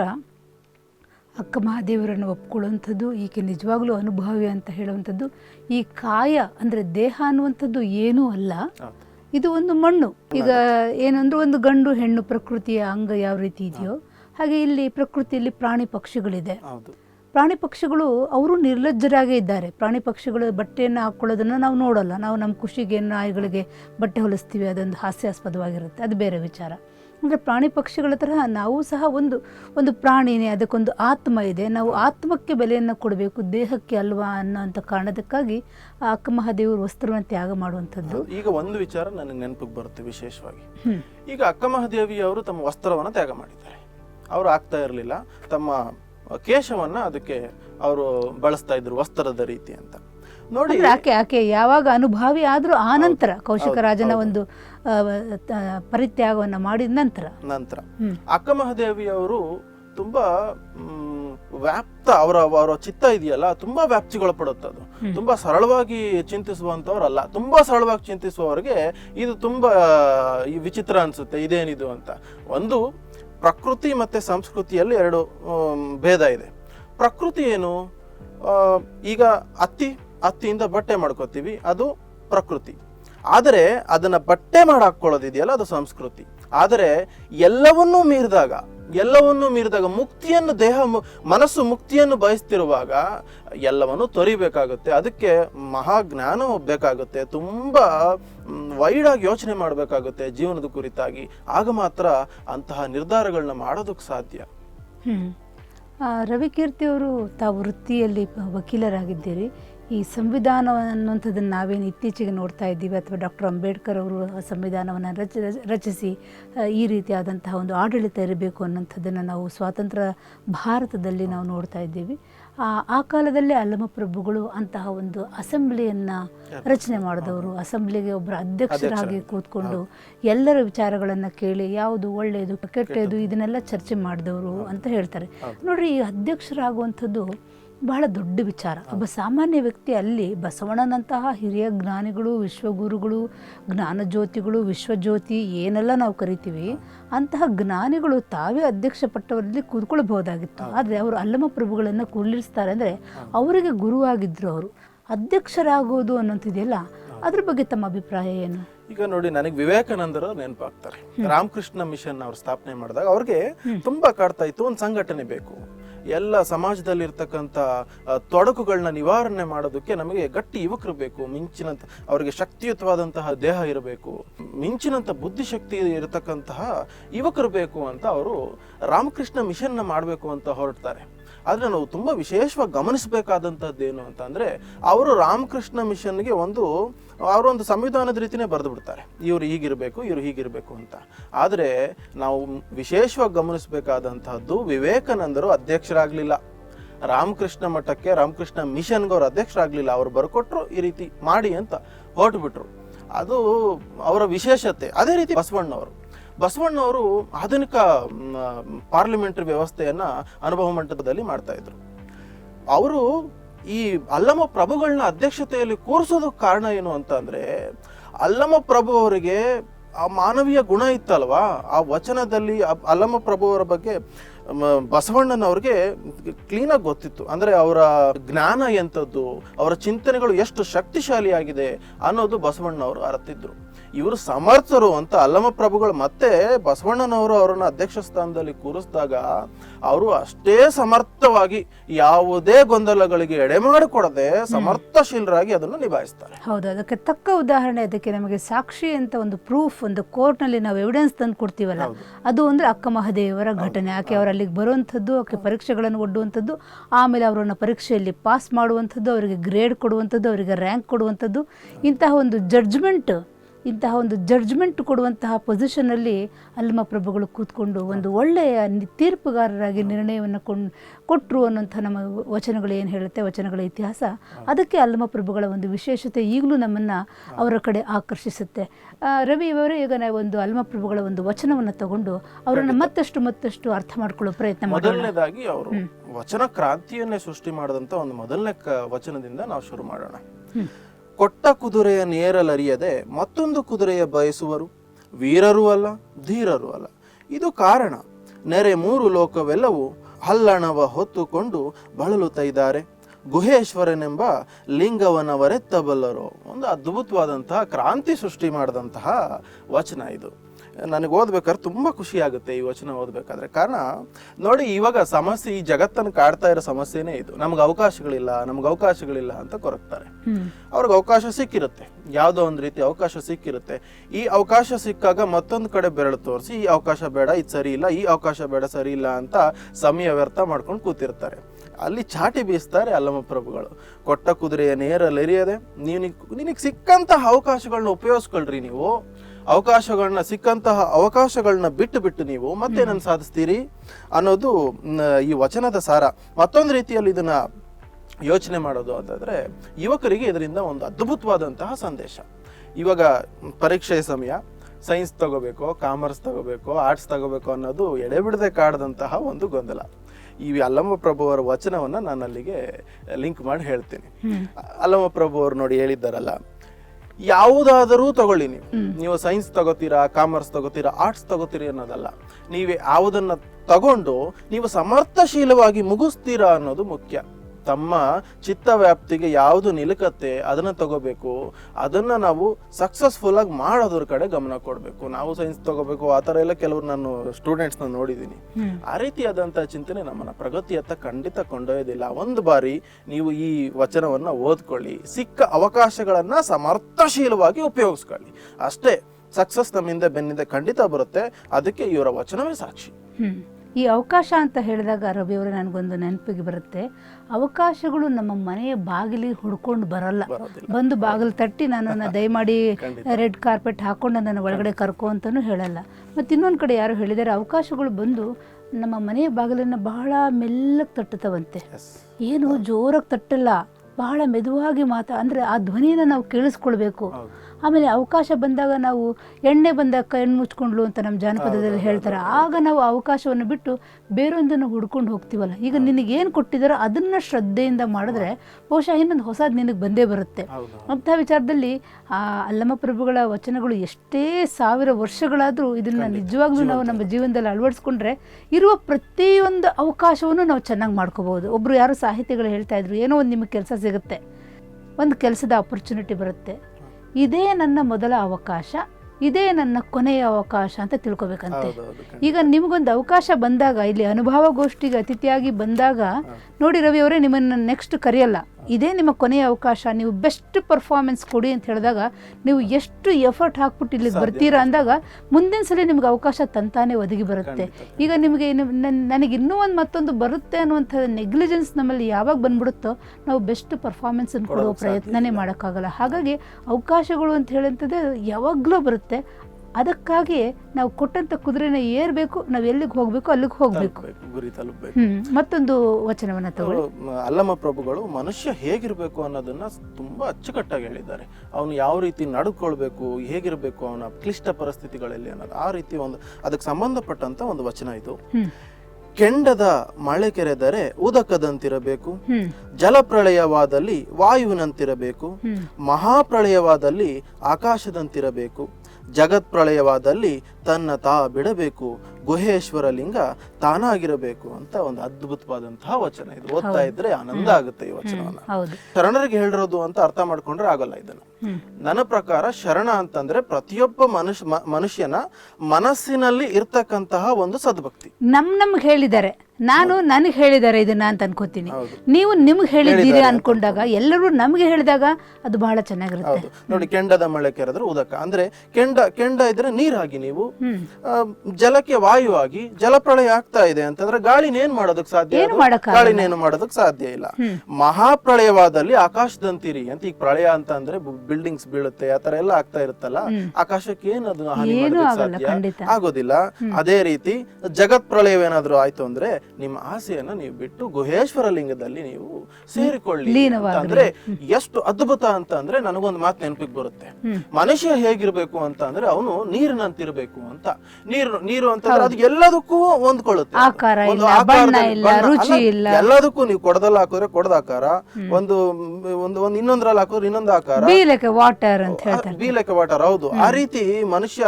ಅಕ್ಕ ಮಹಾದೇವರನ್ನು ಒಪ್ಕೊಳ್ಳುವಂಥದ್ದು ಈಕೆ ನಿಜವಾಗ್ಲೂ ಅನುಭವಿ ಅಂತ ಹೇಳುವಂಥದ್ದು ಈ ಕಾಯ ಅಂದರೆ ದೇಹ ಅನ್ನುವಂಥದ್ದು ಏನೂ ಅಲ್ಲ. ಇದು ಒಂದು ಮಣ್ಣು. ಈಗ ಏನಂದ್ರೆ ಒಂದು ಗಂಡು ಹೆಣ್ಣು ಪ್ರಕೃತಿಯ ಅಂಗ ಯಾವ ರೀತಿ ಇದೆಯೋ ಹಾಗೆ ಇಲ್ಲಿ ಪ್ರಕೃತಿಯಲ್ಲಿ ಪ್ರಾಣಿ ಪಕ್ಷಿಗಳಿದೆ. ಪ್ರಾಣಿ ಪಕ್ಷಿಗಳು ಅವರು ನಿರ್ಲಜ್ಜರಾಗೇ ಇದ್ದಾರೆ. ಪ್ರಾಣಿ ಪಕ್ಷಿಗಳು ಬಟ್ಟೆಯನ್ನು ಹಾಕ್ಕೊಳ್ಳೋದನ್ನು ನಾವು ನೋಡೋಲ್ಲ. ನಾವು ನಮ್ಮ ಖುಷಿಗೆ ನಾಯಿಗಳಿಗೆ ಬಟ್ಟೆ ಹೊಲಿಸ್ತೀವಿ. ಅದೊಂದು ಹಾಸ್ಯಾಸ್ಪದವಾಗಿರುತ್ತೆ. ಅದು ಬೇರೆ ವಿಚಾರ. ಅಂದರೆ ಪ್ರಾಣಿ ಪಕ್ಷಿಗಳ ತರಹ ನಾವು ಸಹ ಒಂದು ಒಂದು ಪ್ರಾಣಿನೇ ಅದಕ್ಕೊಂದು ಆತ್ಮ ಇದೆ. ನಾವು ಆತ್ಮಕ್ಕೆ ಬೆಲೆಯನ್ನು ಕೊಡಬೇಕು ದೇಹಕ್ಕೆ ಅಲ್ವಾ ಅನ್ನೋಂಥ ಕಾರಣದಕ್ಕಾಗಿ ಆ ಅಕ್ಕ ಮಹಾದೇವರು ವಸ್ತ್ರವನ್ನು ತ್ಯಾಗ ಮಾಡುವಂಥದ್ದು. ಈಗ ಒಂದು ವಿಚಾರ ನನಗೆ ನೆನಪಿಗೆ ಬರುತ್ತೆ ವಿಶೇಷವಾಗಿ. ಈಗ ಅಕ್ಕ ಮಹಾದೇವಿ ಅವರು ತಮ್ಮ ವಸ್ತ್ರವನ್ನು ತ್ಯಾಗ ಮಾಡಿದ್ದಾರೆ. ಅವರು ಆಗ್ತಾ ಇರಲಿಲ್ಲ. ತಮ್ಮ ಕೇಶವನ್ನ ಅದಕ್ಕೆ ಅವರು ಬಳಸ್ತಾ ಇದ್ರು ವಸ್ತ್ರದ ರೀತಿ ಅಂತ. ನೋಡಿ ಆಕೆ ಆಕೆ ಯಾವಾಗ ಅನುಭಾವಿ ಆದ್ರೂ ಆ ನಂತರ ಕೌಶಿಕ ರಾಜನ ಒಂದು ಪರಿತ್ಯಾಗವನ್ನು ಮಾಡಿದ ನಂತರ. ನಂತರ. ಅಕ್ಕ ಮಹಾದೇವಿ ಅವರು ತುಂಬಾ ವ್ಯಾಪ್ತ ಅವರ ಅವರ ಚಿತ್ತ ಇದೆಯಲ್ಲ ತುಂಬಾ ವ್ಯಾಪ್ತಿಗೊಳಪಡುತ್ತೆ ಅದು. ತುಂಬಾ ಸರಳವಾಗಿ ಚಿಂತಿಸುವಂತವ್ರಲ್ಲ ತುಂಬಾ ಸರಳವಾಗಿ ಚಿಂತಿಸುವವರಿಗೆ ಇದು ತುಂಬಾ ಈ ವಿಚಿತ್ರ ಅನ್ಸುತ್ತೆ ಇದೇನಿದು ಅಂತ. ಒಂದು ಪ್ರಕೃತಿ ಮತ್ತು ಸಂಸ್ಕೃತಿಯಲ್ಲಿ ಎರಡು ಭೇದ ಇದೆ. ಪ್ರಕೃತಿ ಏನು? ಈಗ ಅತ್ತಿ, ಅತ್ತಿಯಿಂದ ಬಟ್ಟೆ ಮಾಡ್ಕೋತೀವಿ, ಅದು ಪ್ರಕೃತಿ. ಆದರೆ ಅದನ್ನು ಬಟ್ಟೆ ಮಾಡಿ ಹಾಕ್ಕೊಳ್ಳೋದಿದೆಯಲ್ಲ ಅದು ಸಂಸ್ಕೃತಿ. ಆದರೆ ಎಲ್ಲವನ್ನೂ ಮೀರಿದಾಗ ಎಲ್ಲವನ್ನೂ ಮೀರಿದಾಗ, ಮುಕ್ತಿಯನ್ನು ದೇಹ ಮನಸ್ಸು ಮುಕ್ತಿಯನ್ನು ಬಯಸ್ತಿರುವಾಗ ಎಲ್ಲವನ್ನು ತೊರಿಬೇಕಾಗುತ್ತೆ. ಅದಕ್ಕೆ ಮಹಾಜ್ಞಾನ ಬೇಕಾಗುತ್ತೆ. ತುಂಬ ವೈಡ್ ಆಗಿ ಯೋಚನೆ ಮಾಡಬೇಕಾಗುತ್ತೆ ಜೀವನದ ಕುರಿತಾಗಿ. ಆಗ ಮಾತ್ರ ಅಂತಹ ನಿರ್ಧಾರಗಳನ್ನ ಮಾಡೋದಕ್ಕೆ ಸಾಧ್ಯ. ರವಿಕೀರ್ತಿ ಅವರು ತಾವು ವೃತ್ತಿಯಲ್ಲಿ ವಕೀಲರಾಗಿದ್ದೀರಿ. ಈ ಸಂವಿಧಾನ ಅನ್ನುವಂಥದ್ದನ್ನು ನಾವೇನು ಇತ್ತೀಚೆಗೆ ನೋಡ್ತಾ ಇದ್ದೀವಿ ಅಥವಾ ಡಾಕ್ಟರ್ ಅಂಬೇಡ್ಕರ್ ಅವರು ಸಂವಿಧಾನವನ್ನು ರಚ ರಚಿಸಿ ಈ ರೀತಿಯಾದಂತಹ ಒಂದು ಆಡಳಿತ ಇರಬೇಕು ಅನ್ನೋಂಥದ್ದನ್ನು ನಾವು ಸ್ವಾತಂತ್ರ್ಯ ಭಾರತದಲ್ಲಿ ನಾವು ನೋಡ್ತಾ ಇದ್ದೀವಿ. ಆ ಆ ಅಲ್ಲಮ ಪ್ರಭುಗಳು ಅಂತಹ ಒಂದು ಅಸೆಂಬ್ಲಿಯನ್ನು ರಚನೆ ಮಾಡಿದವರು. ಅಸೆಂಬ್ಲಿಗೆ ಒಬ್ಬರ ಅಧ್ಯಕ್ಷರಾಗಿ ಕೂತ್ಕೊಂಡು ಎಲ್ಲರ ವಿಚಾರಗಳನ್ನು ಕೇಳಿ ಯಾವುದು ಒಳ್ಳೆಯದು ಕೆಟ್ಟದು ಇದನ್ನೆಲ್ಲ ಚರ್ಚೆ ಮಾಡಿದವರು ಅಂತ ಹೇಳ್ತಾರೆ. ನೋಡ್ರಿ ಈ ಅಧ್ಯಕ್ಷರಾಗುವಂಥದ್ದು ಬಹಳ ದೊಡ್ಡ ವಿಚಾರ. ಒಬ್ಬ ಸಾಮಾನ್ಯ ವ್ಯಕ್ತಿ ಅಲ್ಲಿ ಬಸವಣ್ಣನಂತಹ ಹಿರಿಯ ಜ್ಞಾನಿಗಳು ವಿಶ್ವಗುರುಗಳು ಜ್ಞಾನಜ್ಯೋತಿಗಳು ವಿಶ್ವಜ್ಯೋತಿ ಏನೆಲ್ಲ ನಾವು ಕರಿತೀವಿ ಅಂತಹ ಜ್ಞಾನಿಗಳು ತಾವೇ ಅಧ್ಯಕ್ಷ ಪಟ್ಟವರಲ್ಲಿ ಕೂತ್ಕೊಳ್ಬಹುದಾಗಿತ್ತು. ಆದರೆ ಅವರು ಅಲ್ಲಮ ಪ್ರಭುಗಳನ್ನು ಕೂರ್ಲಿಸ್ತಾರೆ ಅಂದರೆ ಅವರಿಗೆ ಗುರುವಾಗಿದ್ದರು ಅವರು. ಅಧ್ಯಕ್ಷರಾಗೋದು ಅನ್ನೋಂಥದ್ದೆಯಲ್ಲ ಅದ್ರ ಬಗ್ಗೆ ತಮ್ಮ ಅಭಿಪ್ರಾಯ ಏನು? ಈಗ ನೋಡಿ ನನಗೆ ವಿವೇಕಾನಂದರು ನೆನಪಾಗ್ತಾರೆ. ರಾಮಕೃಷ್ಣ ಮಿಷನ್ ಅವ್ರು ಸ್ಥಾಪನೆ ಮಾಡಿದಾಗ ಅವ್ರಿಗೆ ತುಂಬಾ ಕಾಡ್ತಾ ಇತ್ತು ಒಂದು ಸಂಘಟನೆ ಬೇಕು. ಎಲ್ಲ ಸಮಾಜದಲ್ಲಿರ್ತಕ್ಕಂಥ ತೊಡಕುಗಳನ್ನ ನಿವಾರಣೆ ಮಾಡೋದಕ್ಕೆ ನಮಗೆ ಗಟ್ಟಿ ಯುವಕರು ಬೇಕು. ಮಿಂಚಿನಂತ ಅವರಿಗೆ ಶಕ್ತಿಯುತವಾದಂತಹ ದೇಹ ಇರಬೇಕು. ಮಿಂಚಿನಂತ ಬುದ್ಧಿಶಕ್ತಿ ಇರತಕ್ಕಂತಹ ಯುವಕರು ಬೇಕು ಅಂತ ಅವರು ರಾಮಕೃಷ್ಣ ಮಿಷನ್ನ ಮಾಡಬೇಕು ಅಂತ ಹೊರಡ್ತಾರೆ. ಆದರೆ ನಾವು ತುಂಬಾ ವಿಶೇಷವಾಗಿ ಗಮನಿಸಬೇಕಾದಂಥದ್ದೇನು ಅಂತ ಅವರು ರಾಮಕೃಷ್ಣ ಮಿಷನ್ಗೆ ಒಂದು ಅವರೊಂದು ಸಂವಿಧಾನದ ರೀತಿಯೇ ಬರೆದು ಬಿಡ್ತಾರೆ. ಇವರು ಹೀಗಿರಬೇಕು ಇವರು ಹೀಗಿರಬೇಕು ಅಂತ. ಆದರೆ ನಾವು ವಿಶೇಷವಾಗಿ ಗಮನಿಸಬೇಕಾದಂತಹದ್ದು ವಿವೇಕಾನಂದರು ಅಧ್ಯಕ್ಷರಾಗಲಿಲ್ಲ. ರಾಮಕೃಷ್ಣ ಮಠಕ್ಕೆ ರಾಮಕೃಷ್ಣ ಮಿಷನ್ಗೆ ಅವರು ಅಧ್ಯಕ್ಷರಾಗಲಿಲ್ಲ. ಅವರು ಬರ್ಕೊಟ್ರು ಈ ರೀತಿ ಮಾಡಿ ಅಂತ ಹೊರಟುಬಿಟ್ರು. ಅದು ಅವರ ವಿಶೇಷತೆ. ಅದೇ ರೀತಿ ಬಸವಣ್ಣವರು. ಬಸವಣ್ಣವರು ಆಧುನಿಕ ಪಾರ್ಲಿಮೆಂಟರಿ ವ್ಯವಸ್ಥೆಯನ್ನು ಅನುಭವ ಮಂಟಪದಲ್ಲಿ ಮಾಡ್ತಾ ಇದ್ರು. ಅವರು ಈ ಅಲ್ಲಮ ಪ್ರಭುಗಳನ್ನ ಅಧ್ಯಕ್ಷತೆಯಲ್ಲಿ ಕೂರಿಸೋದಕ್ಕೆ ಕಾರಣ ಏನು ಅಂತ ಅಲ್ಲಮ ಪ್ರಭು ಅವರಿಗೆ ಆ ಮಾನವೀಯ ಗುಣ ಇತ್ತಲ್ವಾ? ಆ ವಚನದಲ್ಲಿ ಅಲ್ಲಮ ಪ್ರಭು ಅವರ ಬಗ್ಗೆ ಬಸವಣ್ಣನವ್ರಿಗೆ ಕ್ಲೀನಾಗಿ ಗೊತ್ತಿತ್ತು. ಅಂದ್ರೆ ಅವರ ಜ್ಞಾನ ಎಂಥದ್ದು, ಅವರ ಚಿಂತನೆಗಳು ಎಷ್ಟು ಶಕ್ತಿಶಾಲಿಯಾಗಿದೆ ಅನ್ನೋದು ಬಸವಣ್ಣವರು ಅರ್ತಿದ್ರು. ಇವರು ಸಮರ್ಥರು ಅಂತ ಅಲ್ಲಮ ಪ್ರಭುಗಳು ಮತ್ತೆ ಬಸವಣ್ಣನವರು ಅವರನ್ನ ಅಧ್ಯಕ್ಷ ಸ್ಥಾನದಲ್ಲಿ ಕೂರಿಸಿದಾಗ ಅವರು ಅಷ್ಟೇ ಸಮರ್ಥವಾಗಿ ಯಾವುದೇ ಗೊಂದಲಗಳಿಗೆ ಎಡೆ ಮಾಡಿಕೊಡದೆ ಸಮರ್ಥಶೀಲರಾಗಿ ಅದನ್ನು ನಿಭಾಯಿಸ್ತಾರೆ. ಹೌದು ಅದಕ್ಕೆ ತಕ್ಕ ಉದಾಹರಣೆ ಅದಕ್ಕೆ ನಮಗೆ ಸಾಕ್ಷಿ ಅಂತ ಒಂದು ಪ್ರೂಫ್ ಒಂದು ಕೋರ್ಟ್ನಲ್ಲಿ ನಾವು ಎವಿಡೆನ್ಸ್ ತಂದು ಕೊಡ್ತೀವಲ್ಲ ಅದು ಅಂದ್ರೆ ಅಕ್ಕ ಮಹದೇವರ ಘಟನೆ ಆಕೆ ಅವರು ಅಲ್ಲಿಗೆ ಬರುವಂಥದ್ದು ಆಕೆ ಪರೀಕ್ಷೆಗಳನ್ನು ಒಡ್ಡುವಂಥದ್ದು ಆಮೇಲೆ ಅವರನ್ನು ಪರೀಕ್ಷೆಯಲ್ಲಿ ಪಾಸ್ ಮಾಡುವಂಥದ್ದು ಅವರಿಗೆ ಗ್ರೇಡ್ ಕೊಡುವಂಥದ್ದು ಅವರಿಗೆ ರ್ಯಾಂಕ್ ಕೊಡುವಂಥದ್ದು ಇಂತಹ ಒಂದು ಜಡ್ಜ್ಮೆಂಟ್ ಇಂತಹ ಒಂದು ಜಡ್ಜ್ಮೆಂಟ್ ಕೊಡುವಂತಹ ಪೊಸಿಷನಲ್ಲಿ ಅಲ್ಲಮ ಪ್ರಭುಗಳು ಕೂತ್ಕೊಂಡು ಒಂದು ಒಳ್ಳೆಯ ತೀರ್ಪುಗಾರರಾಗಿ ನಿರ್ಣಯವನ್ನು ಕೊಂಡು ಕೊಟ್ಟರು ಅನ್ನೋಂಥ ನಮ್ಮ ವಚನಗಳು ಏನು ಹೇಳುತ್ತೆ ವಚನಗಳ ಇತಿಹಾಸ. ಅದಕ್ಕೆ ಅಲ್ಲಮ ಪ್ರಭುಗಳ ಒಂದು ವಿಶೇಷತೆ ಈಗಲೂ ನಮ್ಮನ್ನು ಅವರ ಕಡೆ ಆಕರ್ಷಿಸುತ್ತೆ. ರವಿ ಅವರು ಈಗ ನಾವು ಒಂದು ಅಲ್ಮ ಪ್ರಭುಗಳ ಒಂದು ವಚನವನ್ನು ತಗೊಂಡು ಅವರನ್ನು ಮತ್ತಷ್ಟು ಮತ್ತಷ್ಟು ಅರ್ಥ ಮಾಡ್ಕೊಳ್ಳೋ ಪ್ರಯತ್ನ ಮೊದಲನೇದಾಗಿ ಅವರು ವಚನ ಕ್ರಾಂತಿಯನ್ನೇ ಸೃಷ್ಟಿ ಮಾಡಿದಂಥ ಒಂದು ಮೊದಲನೇ ವಚನದಿಂದ ನಾವು ಶುರು ಮಾಡೋಣ. ಕೊಟ್ಟ ಕುದುರೆಯ ನೇರಲರಿಯದೆ ಮತ್ತೊಂದು ಕುದುರೆಯ ಬಯಸುವರು. ವೀರರೂ ಅಲ್ಲ, ಧೀರರೂ ಅಲ್ಲ. ಇದು ಕಾರಣ. ನೆರೆ ಮೂರು ಲೋಕವೆಲ್ಲವೂ ಹಲ್ಲಣವ ಹೊತ್ತುಕೊಂಡು ಬಳಲುತ್ತಿದ್ದಾರೆ ಗುಹೇಶ್ವರನೆಂಬ ಲಿಂಗವನವರೆತ್ತಬಲ್ಲರು. ಒಂದು ಅದ್ಭುತವಾದಂತಹ ಕ್ರಾಂತಿ ಸೃಷ್ಟಿ ಮಾಡಿದಂತಹ ವಚನ ಇದು. ನನಗೆ ಓದ್ಬೇಕಾದ್ರೆ ತುಂಬ ಖುಷಿ ಆಗುತ್ತೆ ಈ ವಚನ ಓದ್ಬೇಕಾದ್ರೆ. ಕಾರಣ ನೋಡಿ ಇವಾಗ ಸಮಸ್ಯೆ ಈ ಜಗತ್ತನ್ನು ಕಾಡ್ತಾ ಇರೋ ಸಮಸ್ಯೆನೇ ಇದು. ನಮ್ಗೆ ಅವಕಾಶಗಳಿಲ್ಲ ನಮ್ಗೆ ಅವಕಾಶಗಳಿಲ್ಲ ಅಂತ ಕೊರಗ್ತಾರೆ. ಅವ್ರಿಗೆ ಅವಕಾಶ ಸಿಕ್ಕಿರುತ್ತೆ. ಯಾವುದೋ ಒಂದು ರೀತಿ ಅವಕಾಶ ಸಿಕ್ಕಿರುತ್ತೆ. ಈ ಅವಕಾಶ ಸಿಕ್ಕಾಗ ಮತ್ತೊಂದು ಕಡೆ ಬೆರಳು ತೋರಿಸಿ ಈ ಅವಕಾಶ ಬೇಡ ಇದು ಸರಿ ಇಲ್ಲ ಈ ಅವಕಾಶ ಬೇಡ ಸರಿ ಇಲ್ಲ ಅಂತ ಸಮಯ ವ್ಯರ್ಥ ಮಾಡ್ಕೊಂಡು ಕೂತಿರ್ತಾರೆ. ಅಲ್ಲಿ ಚಾಟಿ ಬೀಸ್ತಾರೆ ಅಲ್ಲಮ ಪ್ರಭುಗಳು. ಕೊಟ್ಟ ಕುದುರೆಯ ನೇರಲೆರಿಯದೆ ನೀವು ನಿನಗೆ ಸಿಕ್ಕಂತಹ ಅವಕಾಶಗಳನ್ನ ಉಪಯೋಗಿಸ್ಕೊಳ್ರಿ ನೀವು. ಅವಕಾಶಗಳನ್ನ ಸಿಕ್ಕಂತಹ ಅವಕಾಶಗಳನ್ನ ಬಿಟ್ಟು ಬಿಟ್ಟು ನೀವು ಮತ್ತೇನನ್ನು ಸಾಧಿಸ್ತೀರಿ ಅನ್ನೋದು ಈ ವಚನದ ಸಾರ. ಮತ್ತೊಂದು ರೀತಿಯಲ್ಲಿ ಇದನ್ನ ಯೋಚನೆ ಮಾಡೋದು ಅಂತಂದ್ರೆ ಯುವಕರಿಗೆ ಇದರಿಂದ ಒಂದು ಅದ್ಭುತವಾದಂತಹ ಸಂದೇಶ. ಇವಾಗ ಪರೀಕ್ಷೆಯ ಸಮಯ ಸೈನ್ಸ್ ತಗೋಬೇಕು ಕಾಮರ್ಸ್ ತಗೋಬೇಕು ಆರ್ಟ್ಸ್ ತಗೋಬೇಕು ಅನ್ನೋದು ಎಡೆಬಿಡದೆ ಕಾಡದಂತಹ ಒಂದು ಗೊಂದಲ. ಈ ಅಲ್ಲಮ್ಮ ಪ್ರಭು ಅವರ ವಚನವನ್ನ ನಾನು ಅಲ್ಲಿಗೆ ಲಿಂಕ್ ಮಾಡಿ ಹೇಳ್ತೀನಿ. ಅಲ್ಲಮ್ಮ ಪ್ರಭು ಅವರು ನೋಡಿ ಹೇಳಿದ್ದಾರಲ್ಲ ಯಾವುದಾದರೂ ತಗೊಳ್ಳಿ ನೀವು. ನೀವು ಸೈನ್ಸ್ ತಗೋತೀರಾ ಕಾಮರ್ಸ್ ತಗೋತೀರಾ ಆರ್ಟ್ಸ್ ತಗೋತೀರಿ ಅನ್ನೋದಲ್ಲ. ನೀವು ಯಾವುದನ್ನ ತಗೊಂಡು ನೀವು ಸಮರ್ಥಶೀಲವಾಗಿ ಮುಗಿಸ್ತೀರಾ ಅನ್ನೋದು ಮುಖ್ಯ. ತಮ್ಮ ಚಿತ್ತ ವ್ಯಾಪ್ತಿಗೆ ಯಾವುದು ನಿಲುಕತ್ತೆ ಅದನ್ನ ತಗೋಬೇಕು. ಅದನ್ನ ನಾವು ಸಕ್ಸಸ್ಫುಲ್ ಆಗಿ ಮಾಡೋದ್ರ ಕಡೆ ಗಮನ ಕೊಡಬೇಕು. ನಾವು ಸೈನ್ಸ್ ತಗೋಬೇಕು ಆ ಥರ ಎಲ್ಲ ಕೆಲವರು ನಾನು ಸ್ಟೂಡೆಂಟ್ಸ್ನ ನೋಡಿದ್ದೀನಿ ಆ ರೀತಿಯಾದಂತಹ ಚಿಂತನೆ ನಮ್ಮನ್ನ ಪ್ರಗತಿಯತ್ತ ಖಂಡಿತ ಕೊಂಡೊಯ್ಯೋದಿಲ್ಲ ಒಂದು ಬಾರಿ ನೀವು ಈ ವಚನವನ್ನ ಓದ್ಕೊಳ್ಳಿ. ಸಿಕ್ಕ ಅವಕಾಶಗಳನ್ನ ಸಮರ್ಥಶೀಲವಾಗಿ ಉಪಯೋಗಿಸ್ಕೊಳ್ಳಿ. ಅಷ್ಟೇ ಸಕ್ಸಸ್ ನಮ್ಮಿಂದ ಬೆನ್ನಿಂದ ಖಂಡಿತ ಬರುತ್ತೆ. ಅದಕ್ಕೆ ಇವರ ವಚನವೇ ಸಾಕ್ಷಿ. ಈ ಅವಕಾಶ ಅಂತ ಹೇಳಿದಾಗ ರವಿಯವರೇ ನನಗೊಂದು ನೆನಪಿಗೆ ಬರುತ್ತೆ. ಅವಕಾಶಗಳು ನಮ್ಮ ಮನೆಯ ಬಾಗಿಲಿಗೆ ಹುಡ್ಕೊಂಡು ಬರಲ್ಲ. ಬಂದು ಬಾಗಿಲು ತಟ್ಟಿ ನನ್ನನ್ನು ದಯಮಾಡಿ. ರೆಡ್ ಕಾರ್ಪೆಟ್ ಹಾಕೊಂಡು ನನ್ನ ಒಳಗಡೆ ಕರ್ಕೊ ಅಂತಲೂ ಹೇಳಲ್ಲ. ಮತ್ತು ಇನ್ನೊಂದು ಕಡೆ ಯಾರು ಹೇಳಿದ್ದಾರೆ ಅವಕಾಶಗಳು ಬಂದು ನಮ್ಮ ಮನೆಯ ಬಾಗಿಲನ್ನು ಬಹಳ ಮೆಲ್ಲಗೆ ತಟ್ಟುತ್ತವಂತೆ. ಏನು ಜೋರಾಗಿ ತಟ್ಟಲ್ಲ. ಬಹಳ ಮೆದುವಾಗಿ ಮಾತಾ ಅಂದರೆ ಆ ಧ್ವನಿಯನ್ನು ನಾವು ಕೇಳಿಸ್ಕೊಳ್ಬೇಕು. ಆಮೇಲೆ ಅವಕಾಶ ಬಂದಾಗ ನಾವು ಎಣ್ಣೆ ಬಂದಾಗ ಕಣ್ಣು ಮುಚ್ಕೊಂಡ್ಲು ಅಂತ ನಮ್ಮ ಜಾನಪದದಲ್ಲಿ ಹೇಳ್ತಾರೆ. ಆಗ ನಾವು ಅವಕಾಶವನ್ನು ಬಿಟ್ಟು ಬೇರೊಂದನ್ನು ಹುಡ್ಕೊಂಡು ಹೋಗ್ತೀವಲ್ಲ. ಈಗ ನಿನಗೇನು ಕೊಟ್ಟಿದ್ದಾರೋ ಅದನ್ನ ಶ್ರದ್ಧೆಯಿಂದ ಮಾಡಿದ್ರೆ ಬಹುಶಃ ಇನ್ನೊಂದು ಹೊಸದು ನಿನಗೆ ಬಂದೇ ಬರುತ್ತೆ. ಅಂತಹ ಅಂಥ ವಿಚಾರದಲ್ಲಿ ಆ ಅಲ್ಲಮ ಪ್ರಭುಗಳ ವಚನಗಳು ಎಷ್ಟೇ ಸಾವಿರ ವರ್ಷಗಳಾದರೂ ಇದನ್ನ ನಿಜವಾಗ್ಲೂ ನಾವು ನಮ್ಮ ಜೀವನದಲ್ಲಿ ಅಳವಡಿಸ್ಕೊಂಡ್ರೆ ಇರುವ ಪ್ರತಿಯೊಂದು ಅವಕಾಶವನ್ನು ನಾವು ಚೆನ್ನಾಗಿ ಮಾಡ್ಕೋಬಹುದು. ಒಬ್ಬರು ಯಾರು ಸಾಹಿತಿಗಳು ಹೇಳ್ತಾ ಇದ್ರು ಏನೋ ಒಂದು ನಿಮಗೆ ಕೆಲಸ ಸಿಗುತ್ತೆ. ಒಂದು ಕೆಲಸದ ಆಪರ್ಚುನಿಟಿ ಬರುತ್ತೆ. ಇದೇ ನನ್ನ ಮೊದಲ ಅವಕಾಶ. ಇದೇ ನನ್ನ ಕೊನೆಯ ಅವಕಾಶ ಅಂತ ತಿಳ್ಕೊಬೇಕಂತೆ. ಈಗ ನಿಮಗೊಂದು ಅವಕಾಶ ಬಂದಾಗ ಇಲ್ಲಿ ಅನುಭವ ಗೋಷ್ಠಿಗೆ ಅತಿಥಿಯಾಗಿ ಬಂದಾಗ ನೋಡಿ ರವಿ ಅವರೇ ನಿಮ್ಮನ್ನು ನೆಕ್ಸ್ಟ್ ಕರೆಯಲ್ಲ. ಇದೇ ನಿಮ್ಮ ಕೊನೆಯ ಅವಕಾಶ ನೀವು ಬೆಸ್ಟ್ ಪರ್ಫಾರ್ಮೆನ್ಸ್ ಕೊಡಿ ಅಂತ ಹೇಳಿದಾಗ ನೀವು ಎಷ್ಟು ಎಫರ್ಟ್ ಹಾಕ್ಬಿಟ್ಟು ಇಲ್ಲಿಗೆ ಬರ್ತೀರಾ ಅಂದಾಗ ಮುಂದಿನ ಸಲ ನಿಮ್ಗೆ ಅವಕಾಶ ತಂತಾನೆ ಒದಗಿ ಬರುತ್ತೆ. ಈಗ ನಿಮಗೆ ನನಗೆ ಇನ್ನೂ ಒಂದು ಮತ್ತೊಂದು ಬರುತ್ತೆ ಅನ್ನುವಂಥ ನೆಗ್ಲಿಜೆನ್ಸ್ ನಮ್ಮಲ್ಲಿ ಯಾವಾಗ ಬಂದ್ಬಿಡುತ್ತೋ ನಾವು ಬೆಸ್ಟ್ ಪರ್ಫಾರ್ಮೆನ್ಸನ್ನು ಕೊಡುವ ಕೊಡೋಕೆ ಪ್ರಯತ್ನನೇ ಮಾಡೋಕ್ಕಾಗಲ್ಲ. ಹಾಗಾಗಿ ಅವಕಾಶಗಳು ಅಂತ ಹೇಳುವಂಥದ್ದು ಯಾವಾಗಲೂ ಬರುತ್ತೆ. ಅದಕ್ಕಾಗಿ ನಾವು ಕೊಟ್ಟಂತ ಕುದುರೆನ ಏರ್ಬೇಕು ನಾವು ಎಲ್ಲಿಗೆ ಹೋಗ್ಬೇಕು ಅಲ್ಲಿಗೆ ಹೋಗ್ಬೇಕು. ಗುರಿ ತಲುಪಬೇಕು. ಮತ್ತೊಂದು ವಚನವನ್ನ ತಗೊಳ್ಳಿ. ಅಲ್ಲಮ್ಮ ಪ್ರಭುಗಳು ಮನುಷ್ಯ ಹೇಗಿರ್ಬೇಕು ಅನ್ನೋದನ್ನ ತುಂಬಾ ಅಚ್ಚುಕಟ್ಟಾಗಿ ಹೇಳಿದ್ದಾರೆ. ಅವನು ಯಾವ ರೀತಿ ನಡ್ಕೊಳ್ಬೇಕು ಹೇಗಿರ್ಬೇಕು ಅವನ ಕ್ಲಿಷ್ಟ ಪರಿಸ್ಥಿತಿಗಳಲ್ಲಿ ಅನ್ನೋದು ಆ ರೀತಿ ಒಂದು ಅದಕ್ಕೆ ಸಂಬಂಧಪಟ್ಟಂತ ಒಂದು ವಚನ ಇದು. ಕೆಂಡದ ಮಳೆ ಕೆರೆದರೆ ಉದಕದಂತಿರಬೇಕು. ಜಲಪ್ರಳಯವಾದಲ್ಲಿ ವಾಯುವಿನಂತಿರಬೇಕು. ಮಹಾಪ್ರಳಯವಾದಲ್ಲಿ ಆಕಾಶದಂತಿರಬೇಕು. ಜಗತ್ ಪ್ರಳಯವಾದಲ್ಲಿ ತನ್ನ ತಾ ಬಿಡಬೇಕು ಗುಹೇಶ್ವರ ಲಿಂಗ ತಾನಾಗಿರಬೇಕು ಅಂತ ಒಂದು ಅದ್ಭುತವಾದಂತಹ ವಚನ ಇದು. ಓದ್ತಾ ಇದ್ರೆ ಆನಂದ ಆಗುತ್ತೆ ಈ ವಚನವನ್ನ. ಶರಣರಿಗೆ ಹೇಳಿರೋದು ಅಂತ ಅರ್ಥ ಮಾಡ್ಕೊಂಡ್ರೆ ಆಗಲ್ಲ ಇದನ್ನ. ನನ್ನ ಪ್ರಕಾರ ಶರಣ ಅಂತಂದ್ರೆ ಪ್ರತಿಯೊಬ್ಬ ಮನುಷ್ಯ ಮನುಷ್ಯನ ಮನಸ್ಸಿನಲ್ಲಿ ಇರ್ತಕ್ಕಂತಹ ಒಂದು ಸದ್ಭಕ್ತಿ. ನಮ್ ನಮ್ಗೆ ಹೇಳಿದ್ದಾರೆ. ನಾನು ನನಗೆ ಹೇಳಿದ್ದಾರೆ ಇದನ್ನ ಅಂತ ಅನ್ಕೋತೀನಿ. ನೀವು ನಿಮ್ಗೆ ಹೇಳಿದ್ದೀರಿ ಅನ್ಕೊಂಡಾಗ ಎಲ್ಲರೂ ನಮ್ಗೆ ಹೇಳಿದಾಗ ಅದು ಬಹಳ ಚೆನ್ನಾಗಿರುತ್ತೆ. ನೋಡಿ ಕೆಂಡದ ಮಳೆ ಕೆರೆದ್ರೆ ಉದಕ. ಅಂದ್ರೆ ಕೆಂಡ ಕೆಂಡ ಇದ್ರೆ ನೀರಾಗಿ ನೀವು ಜಲಕ್ಕೆ ವಾಯುವಾಗಿ ಜಲಪ್ರಳಯ ಆಗ್ತಾ ಇದೆ ಅಂತಂದ್ರೆ ಗಾಳಿನೇನ್ ಮಾಡೋದಕ್ಕೆ ಸಾಧ್ಯ? ಗಾಳಿನೇನು ಮಾಡೋದಕ್ಕೆ ಸಾಧ್ಯ ಇಲ್ಲ. ಮಹಾಪ್ರಳಯವಾದಲ್ಲಿ ಆಕಾಶದಂತೀರಿ ಅಂತ ಈಗ ಪ್ರಳಯ ಅಂತ ಅಂದ್ರೆ ಬಿಲ್ಡಿಂಗ್ಸ್ ಬೀಳುತ್ತೆ ಆತರ ಎಲ್ಲ ಆಗ್ತಾ ಇರುತ್ತಲ್ಲ? ಆಕಾಶಕ್ಕೆ ಏನದು ಅದು ಹಾನಿ ಮಾಡೋದಕ್ಕೆ ಸಾಧ್ಯ. ಆಗೋದಿಲ್ಲ. ಅದೇ ರೀತಿ ಜಗತ್ ಪ್ರಳಯವೇನಾದ್ರೂ ಆಯ್ತು ಅಂದ್ರೆ ನಿಮ್ಮ ಆಸೆಯನ್ನ ನೀವು ಬಿಟ್ಟು ಗುಹೇಶ್ವರ ಲಿಂಗದಲ್ಲಿ ನೀವು ಸೇರಿಕೊಳ್ಳಿ. ಅಂದ್ರೆ ಎಷ್ಟು ಅದ್ಭುತ ಅಂತ ಅಂದ್ರೆ ನನಗೊಂದು ಮಾತು ನೆನಪಿಗೆ ಬರುತ್ತೆ. ಮನುಷ್ಯ ಹೇಗಿರ್ಬೇಕು ಅಂತ ಅಂದ್ರೆ ಅವನು ನೀರಿನಂತಿರ್ಬೇಕು ಅಂತ. ನೀರು ನೀರು ಅಂತಂದ್ರೆ ಅದು ಎಲ್ಲದಕ್ಕೂ ಹೊಂದ್ಕೊಳ್ಳುತ್ತೆ. ಎಲ್ಲದಕ್ಕೂ ನೀವು ಕೊಡದಲ್ಲಿ ಹಾಕಿದ್ರೆ ಕೊಡದ ಆಕಾರ. ಒಂದು ಒಂದು ಒಂದು ಇನ್ನೊಂದ್ರಲ್ಲಿ ಹಾಕಿದ್ರೆ ಇನ್ನೊಂದು ಆಕಾರ. ವಾಟರ್ ಅಂತ ಬೀಲಕ್ಕೆ ವಾಟರ್ ಹೌದು. ಆ ರೀತಿ ಮನುಷ್ಯ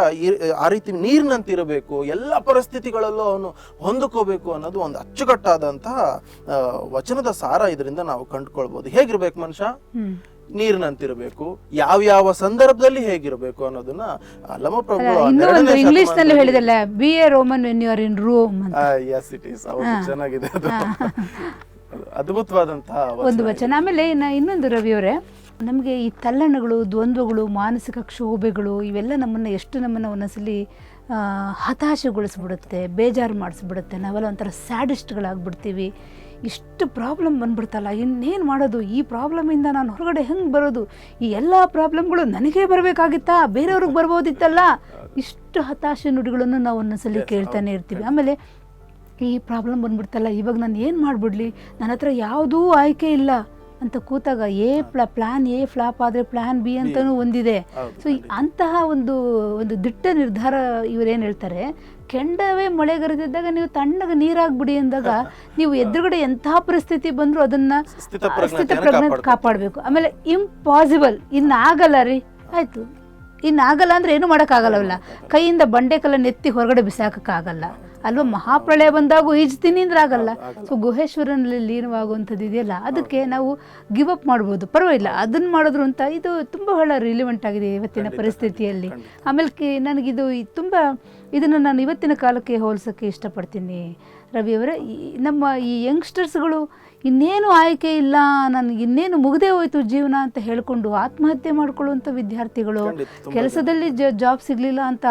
ಆ ರೀತಿ ನೀರಿನಂತಿರಬೇಕು. ಎಲ್ಲ ಪರಿಸ್ಥಿತಿಗಳಲ್ಲೂ ಅವನು ಹೊಂದ್ಕೋಬೇಕು ಅನ್ನೋದು ಒಂದು ಅಚ್ಚುಕಟ್ಟಾದಂತಹ ವಚನದ ಸಾರ ಇದರಿಂದ ನಾವು ಕಂಡುಕೊಳ್ಬಹುದು ಹೇಗಿರ್ಬೇಕು ಮನುಷ್ಯ? ನೀರಿನಂತಿರಬೇಕು. ಯಾವ ಯಾವ್ಯಾವ ಸಂದರ್ಭದಲ್ಲಿ ಹೇಗಿರಬೇಕು ಅನ್ನೋದನ್ನ ಅಲ್ಲಮ ಪ್ರಭು ಇಂಗ್ಲಿಷ್ನಲ್ಲಿ ಹೇಳಿದಲ್ಲ be a Roman when you are in Rome ಅಂತ. ಆ, ಇಸ್ ಚೆನ್ನಾಗಿದೆ ಅದು. ಅದು ಅದ್ಭುತವಾದಂತಹ ಒಂದು ವಚನ ಆಮೇಲೆ ಇನ್ನು ಇನ್ನೊಂದು ರವಿಯವರೇ ನಮಗೆ ಈ ತಲ್ಲಣಗಳು ದ್ವಂದ್ವಗಳು ಮಾನಸಿಕ ಕ್ಷೋಭೆಗಳು ಇವೆಲ್ಲ ನಮ್ಮನ್ನು ಎಷ್ಟು ನಮ್ಮನ್ನು ಒಂದೊಂದ್ಸಲಿ ಹತಾಶೆಗೊಳಿಸ್ಬಿಡುತ್ತೆ ಬೇಜಾರು ಮಾಡಿಸ್ಬಿಡುತ್ತೆ ನಾವೆಲ್ಲ ಒಂಥರ ಸ್ಯಾಡಿಸ್ಟ್ಗಳಾಗ್ಬಿಡ್ತೀವಿ. ಇಷ್ಟು ಪ್ರಾಬ್ಲಮ್ ಬಂದ್ಬಿಡ್ತಲ್ಲ ಇನ್ನೇನು ಮಾಡೋದು? ಈ ಪ್ರಾಬ್ಲಮಿಂದ ನಾನು ಹೊರಗಡೆ ಹೆಂಗೆ ಬರೋದು? ಈ ಎಲ್ಲ ಪ್ರಾಬ್ಲಮ್ಗಳು ನನಗೇ ಬರಬೇಕಾಗಿತ್ತಾ? ಬೇರೆಯವ್ರಿಗೆ ಬರ್ಬೋದಿತ್ತಲ್ಲ? ಇಷ್ಟು ಹತಾಶೆ ನುಡಿಗಳನ್ನು ನಾವು ಒಂದೊಂದ್ಸಲಿ ಕೇಳ್ತಾನೆ ಇರ್ತೀವಿ. ಆಮೇಲೆ ಈ ಪ್ರಾಬ್ಲಮ್ ಬಂದ್ಬಿಡ್ತಲ್ಲ ಇವಾಗ ನಾನು ಏನು ಮಾಡಿಬಿಡ್ಲಿ? ನನ್ನ ಹತ್ರ ಯಾವುದೂ ಆಯ್ಕೆ ಇಲ್ಲ. ಅಂತ ಕೂತಾಗ ಎ ಪ್ಲ ಪ್ಲ್ಯಾನ್ ಎ ಫ್ಲಾಪ್ ಆದರೆ ಪ್ಲ್ಯಾನ್ ಬಿ ಅಂತಲೂ ಒಂದಿದೆ. ಸೊ ಅಂತಹ ಒಂದು ಒಂದು ದಿಟ್ಟ ನಿರ್ಧಾರ ಇವರೇನು ಹೇಳ್ತಾರೆ ಕೆಂಡವೇ ಮಳೆಗರೆದಿದ್ದಾಗ ನೀವು ತಣ್ಣಗೆ ನೀರಾಗ್ಬಿಡಿ ಅಂದಾಗ ನೀವು ಎದುರುಗಡೆ ಎಂತಹ ಪರಿಸ್ಥಿತಿ ಬಂದರೂ ಅದನ್ನ ಸ್ಥಿತ ಪ್ರಜ್ಞೆ ಕಾಪಾಡ್ಬೇಕು. ಆಮೇಲೆ ಇಂಪಾಸಿಬಲ್ ಇನ್ನು ಆಗಲ್ಲ ರೀ. ಆಯ್ತು. ಇನ್ನು ಆಗಲ್ಲ ಅಂದ್ರೆ ಏನು ಮಾಡೋಕ್ಕಾಗಲ್ಲವಲ್ಲ ಕೈಯಿಂದ ಬಂಡೆ ನೆತ್ತಿ ಹೊರಗಡೆ ಬಿಸಾಕಕ್ಕಾಗಲ್ಲ. ಅಲ್ವಾ ಮಹಾಪ್ರಳಯ ಬಂದಾಗ ಈಜ್ತೀನಿ ಅಂದ್ರೆ ಆಗಲ್ಲ. ಸೊ ಗುಹೇಶ್ವರನಲ್ಲಿ ಲೀನವಾಗುವಂಥದ್ದು ಇದೆಯಲ್ಲ? ಅದಕ್ಕೆ ನಾವು ಗಿವ್ ಅಪ್ ಮಾಡ್ಬೋದು. ಪರವಾಗಿಲ್ಲ. ಅದನ್ನ ಮಾಡಿದ್ರು ಅಂತ ಇದು ತುಂಬ ಬಹಳ ರಿಲಿವೆಂಟ್ ಆಗಿದೆ ಇವತ್ತಿನ ಪರಿಸ್ಥಿತಿಯಲ್ಲಿ. ಆಮೇಲೆ ನನಗಿದು ತುಂಬ ಇದನ್ನು ನಾನು ಇವತ್ತಿನ ಕಾಲಕ್ಕೆ ಹೋಲಿಸೋಕ್ಕೆ ಇಷ್ಟಪಡ್ತೀನಿ. ರವಿಯವರೇ ನಮ್ಮ ಈ ಯಂಗ್ಸ್ಟರ್ಸ್ಗಳು ಇನ್ನೇನು ಆಯ್ಕೆ ಇಲ್ಲ ನನಗೆ ಇನ್ನೇನು ಮುಗದೆ ಹೋಯ್ತು ಜೀವನ ಅಂತ ಹೇಳಿಕೊಂಡು ಆತ್ಮಹತ್ಯೆ ಮಾಡ್ಕೊಳ್ಳುವಂಥ ವಿದ್ಯಾರ್ಥಿಗಳು ಕೆಲಸದಲ್ಲಿ ಜಾಬ್ ಸಿಗಲಿಲ್ಲ ಅಂತ